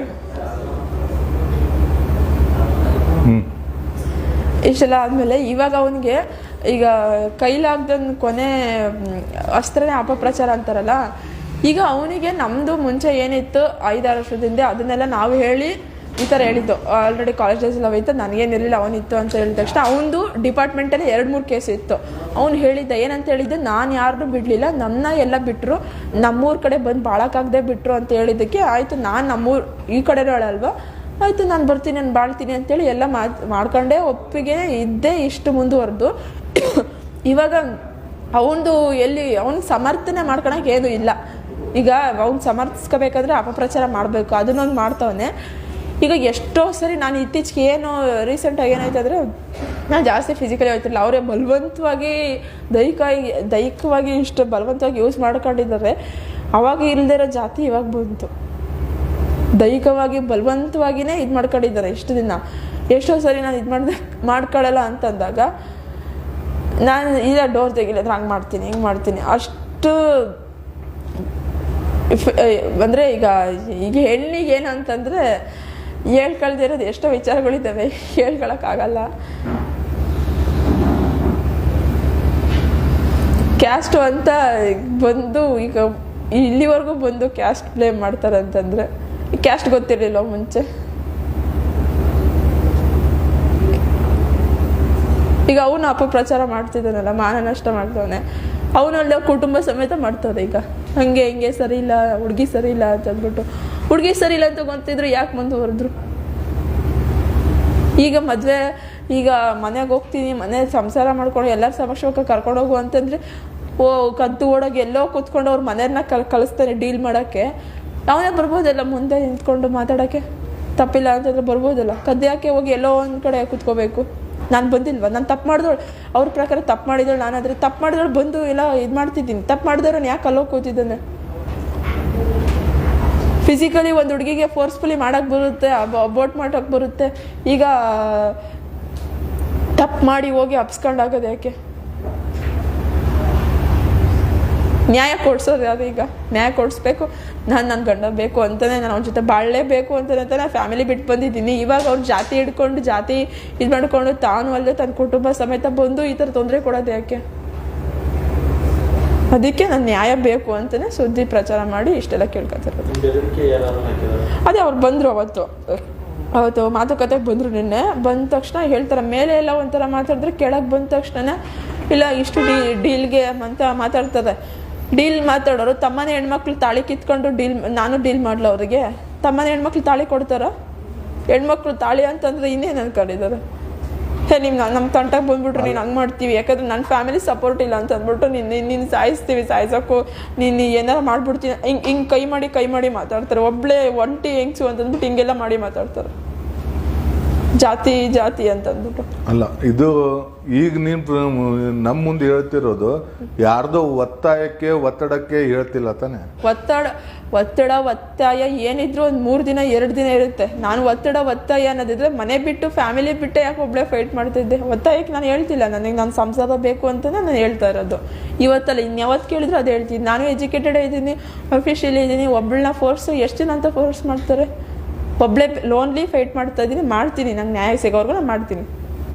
Speaker 1: ಇಷ್ಟೆಲ್ಲ ಆದಮೇಲೆ ಇವಾಗ ಅವನಿಗೆ ಈಗ ಕೈಲಾಗ್ದನ್ ಕೊನೆ ಅಸ್ತ್ರನೇ ಅಪಪ್ರಚಾರ ಅಂತಾರಲ್ಲ, ಈಗ ಅವನಿಗೆ ನಮ್ಮದು ಮುಂಚೆ ಏನಿತ್ತು ಐದಾರು ವರ್ಷದಿಂದ ಅದನ್ನೆಲ್ಲ ನಾವು ಹೇಳಿ ಈ ಥರ ಹೇಳಿದ್ದು. ಆಲ್ರೆಡಿ ಕಾಲೇಜ್ ಡೇಸ್ ಎಲ್ಲ ಹೋಯ್ತು ನನಗೇನಿರಲಿಲ್ಲ ಅವನಿತ್ತು ಅಂತ ಹೇಳಿದ ತಕ್ಷಣ ಅವನದು ಡಿಪಾರ್ಟ್ಮೆಂಟಲ್ಲಿ ಎರಡು ಮೂರು ಕೇಸ್ ಇತ್ತು. ಅವ್ನು ಹೇಳಿದ್ದ, ಏನಂತ ಹೇಳಿದ್ದೆ, ನಾನು ಯಾರನ್ನೂ ಬಿಡಲಿಲ್ಲ, ನನ್ನ ಎಲ್ಲ ಬಿಟ್ಟರು ನಮ್ಮೂರ ಕಡೆ ಬಂದು ಬಾಳಕ್ಕಾಗದೆ ಬಿಟ್ಟರು ಅಂತ ಹೇಳಿದ್ದಕ್ಕೆ ಆಯಿತು, ನಾನು ನಮ್ಮೂರು, ಈ ಕಡೆನೂ ಹೇಳಲ್ವಾ? ಆಯಿತು, ನಾನು ಬರ್ತೀನಿ, ನಾನು ಬಾಳ್ತೀನಿ ಅಂತೇಳಿ ಎಲ್ಲ ಮಾತು, ಮಾಡ್ಕೊಂಡೆ, ಒಪ್ಪಿಗೆ ಇದ್ದೇ ಇಷ್ಟು ಮುಂದುವರೆದು. ಇವಾಗ ಅವನದು ಎಲ್ಲಿ, ಅವ್ನ ಸಮರ್ಥನೆ ಮಾಡ್ಕೊಳಕ್ಕೆ ಏನೂ ಇಲ್ಲ. ಈಗ ಅವ್ನು ಸಮರ್ಥಿಸ್ಕೋಬೇಕಾದ್ರೆ ಅಪಪ್ರಚಾರ ಮಾಡಬೇಕು, ಅದನ್ನೊಂದು ಮಾಡ್ತವನೆ. ಈಗ ಎಷ್ಟೋ ಸರಿ ನಾನು ಇತ್ತೀಚೆಗೆ ಏನು ರೀಸೆಂಟಾಗಿ ಏನಾಯ್ತು ಅಂದರೆ ನಾನು ಜಾಸ್ತಿ ಫಿಸಿಕಲಿ ಹೋಯ್ತಿಲ್ಲ ಅವರೇ ಬಲವಂತವಾಗಿ ದೈಹಿಕ ದೈಹಿಕವಾಗಿ ಇಷ್ಟು ಬಲವಂತವಾಗಿ ಯೂಸ್ ಮಾಡ್ಕೊಂಡಿದ್ದಾರೆ. ಅವಾಗ ಇಲ್ಲದೇ ಇರೋ ಜಾತಿ ಇವಾಗ ಬಂತು. ದೈಹಿಕವಾಗಿ ಬಲವಂತವಾಗಿಯೇ ಇದು ಮಾಡ್ಕೊಂಡಿದ್ದಾರೆ ಇಷ್ಟು ದಿನ. ಎಷ್ಟೋ ಸರಿ ನಾನು ಇದು ಮಾಡ್ದೆ ಮಾಡ್ಕೊಳ್ಳಲ್ಲ ಅಂತಂದಾಗ ನಾನು ಇಲ್ಲ ಡೋರ್ ತೆಗಿಲಿದ್ರೆ ಹಂಗೆ ಮಾಡ್ತೀನಿ, ಹಿಂಗೆ ಮಾಡ್ತೀನಿ. ಅಷ್ಟು ಅಂದರೆ ಈಗ ಈಗ ಹೆಣ್ಣಿಗೆ ಏನಂತಂದರೆ ಹೇಳ್ಕೊಳ್ದಿರೋದು ಎಷ್ಟೋ ವಿಚಾರಗಳಿದ್ದಾವೆ, ಹೇಳ್ಕೊಳಕ್ಕಾಗಲ್ಲ. ಕ್ಯಾ ಕ್ಯಾಸ್ಟು ಅಂತ ಬಂದು ಈಗ ಇಲ್ಲಿವರೆಗೂ ಬಂದು ಕ್ಯಾಸ್ಟ್ ಪ್ಲೇ ಮಾಡ್ತಾರೆ ಅಂತಂದರೆ ಕ್ಯಾಸ್ಟ್ ಗೊತ್ತಿರಲಿಲ್ಲ ಮುಂಚೆ? ಈಗ ಅವನು ಅಪಪ್ರಚಾರ ಮಾಡ್ತಿದ್ದಾನಲ್ಲ ಮಾನ ನಷ್ಟ ಮಾಡ್ತಾವನೆ ಅವನಲ್ಲ ಕುಟುಂಬ ಸಮೇತ ಮಾಡ್ತಾರೆ ಈಗ. ಹಂಗೆ, ಹಿಂಗೆ ಸರಿ ಇಲ್ಲ, ಹುಡುಗಿ ಸರಿ ಇಲ್ಲ ಅಂತ ಅಂದ್ಬಿಟ್ಟು. ಹುಡುಗಿ ಸರಿ ಇಲ್ಲ ಅಂತ ಗೊತ್ತಿದ್ರು ಯಾಕೆ ಮುಂದುವರೆದ್ರು ಈಗ ಮದುವೆ, ಈಗ ಮನೆಗೆ ಹೋಗ್ತೀನಿ, ಮನೆ ಸಂಸಾರ ಮಾಡ್ಕೊಂಡು ಎಲ್ಲರ ಸಮಕ್ಷಕ್ಕೆ ಕರ್ಕೊಂಡು ಹೋಗು ಅಂತಂದ್ರೆ, ಓ ಕದ್ದು ಓಡೋಗಿ ಎಲ್ಲೋ ಕೂತ್ಕೊಂಡು ಅವ್ರ ಮನೆಯನ್ನ ಕಲ್ ಕಳಿಸ್ತಾನೆ ಡೀಲ್ ಮಾಡೋಕ್ಕೆ. ಅವನೇ ಬರ್ಬೋದಲ್ಲ ಮುಂದೆ ನಿಂತ್ಕೊಂಡು ಮಾತಾಡೋಕ್ಕೆ? ತಪ್ಪಿಲ್ಲ ಅಂತಂದ್ರೆ ಬರ್ಬೋದಲ್ಲ. ಕದ್ದು ಯಾಕೆ ಹೋಗಿ ಎಲ್ಲೋ ಒಂದು ಕಡೆ ಕೂತ್ಕೋಬೇಕು. ನಾನು ಬಂದಿಲ್ವ? ನಾನು ತಪ್ಪು ಮಾಡಿದವಳು ಅವ್ರ ಪ್ರಕಾರ ತಪ್ಪು ಮಾಡಿದವಳು ನಾನಾದರೆ ತಪ್ಪು ಮಾಡಿದವಳು ಬಂದು ಎಲ್ಲ ಇದು ಮಾಡ್ತಿದ್ದೀನಿ. ತಪ್ಪು ಮಾಡಿದವ್ರನ್ನ ಯಾಕೆ ಅಲ್ಲೋಗಿ ಕೂತಿದ್ದಾನೆ? ಫಿಸಿಕಲಿ ಒಂದು ಹುಡುಗಿಗೆ ಫೋರ್ಸ್ಫುಲಿ ಮಾಡೋಕ್ಕೆ ಬರುತ್ತೆ ಅಬೋಟ್ ಮಾಡೋಕ್ಕೆ ಬರುತ್ತೆ. ಈಗ ತಪ್ಪು ಮಾಡಿ ಹೋಗಿ ಹಬ್ಸ್ಕೊಂಡಾಗೋದು ಆಗೋದು ಯಾಕೆ? ನ್ಯಾಯ ಕೊಡ್ಸೋದು ಯಾವುದು ಈಗ? ನ್ಯಾಯ ಕೊಡಿಸ್ಬೇಕು. ನಾನು ನನ್ನ ಗಂಡ ಬೇಕು ಅಂತಲೇ ನಾನು ಅವ್ನ ಜೊತೆ ಬಾಳಲೇಬೇಕು ಅಂತಲೇ ಅಂತ ನಾನು ಫ್ಯಾಮಿಲಿ ಬಿಟ್ಟು ಬಂದಿದ್ದೀನಿ. ಇವಾಗ ಅವ್ರ ಜಾತಿ ಹಿಡ್ಕೊಂಡು ಜಾತಿ ಇದು ಮಾಡಿಕೊಂಡು ತಾನು ಅಲ್ಲದೆ ತನ್ನ ಕುಟುಂಬ ಸಮೇತ ಬಂದು ಈ ಥರ ತೊಂದರೆ ಕೊಡೋದು ಯಾಕೆ? ಅದಕ್ಕೆ ನಾನು ನ್ಯಾಯ ಬೇಕು ಅಂತಲೇ ಸುದ್ದಿ ಪ್ರಚಾರ ಮಾಡಿ ಇಷ್ಟೆಲ್ಲ ಕೇಳ್ಕೊತಿರೋದು.
Speaker 2: ಯಾರು
Speaker 1: ಅದೇ ಅವ್ರು ಬಂದರು ಅವತ್ತು. ಅವತ್ತು ಮಾತುಕತೆಗೆ ಬಂದರು ನಿನ್ನೆ. ಬಂದ ತಕ್ಷಣ ಹೇಳ್ತಾರೆ ಮೇಲೆ ಎಲ್ಲ ಒಂಥರ ಮಾತಾಡಿದ್ರೆ ಕೆಳಗೆ ಬಂದ ತಕ್ಷಣ ಇಲ್ಲ ಇಷ್ಟು ಡೀ ಡೀಲ್ಗೆ ಅಂತ ಮಾತಾಡ್ತಾರೆ. ಡೀಲ್ ಮಾತಾಡೋರು ತಮ್ಮನೇ ಹೆಣ್ಮಕ್ಳು ತಾಳಿ ಕಿತ್ಕೊಂಡು ಡೀಲ್, ನಾನು ಡೀಲ್ ಮಾಡಲ ಅವ್ರಿಗೆ? ತಮ್ಮನೇ ಹೆಣ್ಮಕ್ಳು ತಾಳಿ ಕೊಡ್ತಾರ? ಹೆಣ್ಮಕ್ಳು ತಾಳಿ ಅಂತಂದ್ರೆ ಇನ್ನೇನು ಅನ್ಕೊಂಡಿದ್ದಾರೆ? ಹೇ, ನೀವು ನಮ್ಮ ತಂಟಕ್ಕೆ ಬಂದ್ಬಿಟ್ರು, ನೀನು ಹಂಗೆ ಮಾಡ್ತೀವಿ. ಯಾಕಂದ್ರೆ ನನ್ನ ಫ್ಯಾಮಿಲಿ ಸಪೋರ್ಟ್ ಇಲ್ಲ ಅಂತ ಅಂದ್ಬಿಟ್ಟು ನಿನ್ನ ನಿನ್ನ ಸಾಯಿಸ್ತೀವಿ ಸಾಯಿಸೋಕ್ಕೂ ನೀನು ಏನಾರ ಮಾಡ್ಬಿಡ್ತೀನಿ ಹಿಂಗೆ ಹಿಂಗೆ ಕೈ ಮಾಡಿ ಕೈ ಮಾಡಿ ಮಾತಾಡ್ತಾರೆ. ಒಬ್ಳೆ ಒಂಟಿ ಹೆಂಗ್ಸು ಅಂತಂದ್ಬಿಟ್ಟು ಹಿಂಗೆಲ್ಲ ಮಾಡಿ ಮಾತಾಡ್ತಾರೆ. ಜಾತಿ ಜಾತಿ ಅಂತ ಅಂದ್ಬಿಟ್ಟು
Speaker 3: ಅಲ್ಲ ಇದು ಈಗ ನೀನು ನಮ್ಮ ಮುಂದೆ ಹೇಳ್ತಿರೋದು ಯಾರ್ದೋ ಒತ್ತಾಯಕ್ಕೆ ಒತ್ತಡಕ್ಕೆ ಹೇಳ್ತಿಲ್ಲ ತಾನೆ?
Speaker 1: ಒತ್ತಡ ಒತ್ತಡ ಒತ್ತಾಯ ಏನಿದ್ರು ಒಂದು ಮೂರು ದಿನ ಎರಡು ದಿನ ಇರುತ್ತೆ. ನಾನು ಒತ್ತಡ ಒತ್ತಾಯ ಅನ್ನೋದಿದ್ರೆ ಮನೆ ಬಿಟ್ಟು ಫ್ಯಾಮಿಲಿ ಬಿಟ್ಟು ಯಾಕೆ ಒಬ್ಬಳೇ ಫೈಟ್ ಮಾಡ್ತಿದ್ದೆ. ಒತ್ತಾಯಕ್ಕೆ ನಾನು ಹೇಳ್ತಿಲ್ಲ. ನನಗೆ ನಾನು ಸಂಸಾರ ಬೇಕು ಅಂತಲೇ ನಾನು ಹೇಳ್ತಾ ಇರೋದು. ಇವತ್ತಲ್ಲ ಇನ್ಯಾವತ್ತು ಕೇಳಿದ್ರು ಅದು ಹೇಳ್ತೀನಿ. ನಾನು ಎಜುಕೇಟೆಡ್ ಇದ್ದೀನಿ ಅಫಿಷಿಯಲಿ ಇದ್ದೀನಿ ಒಬ್ಬಳನ್ನ ಫೋರ್ಸ್ ಎಷ್ಟು ದಿನ ಅಂತ ಫೋರ್ಸ್ ಮಾಡ್ತಾರೆ? ಒಬ್ಬಳೇ ಲೋನ್ಲಿ ಫೈಟ್ ಮಾಡ್ತಾ ಇದ್ದೀನಿ ಮಾಡ್ತೀನಿ. ನಂಗೆ ನ್ಯಾಯ ಸಿಗೋವರೆಗೂ ನಾನು ಮಾಡ್ತೀನಿ.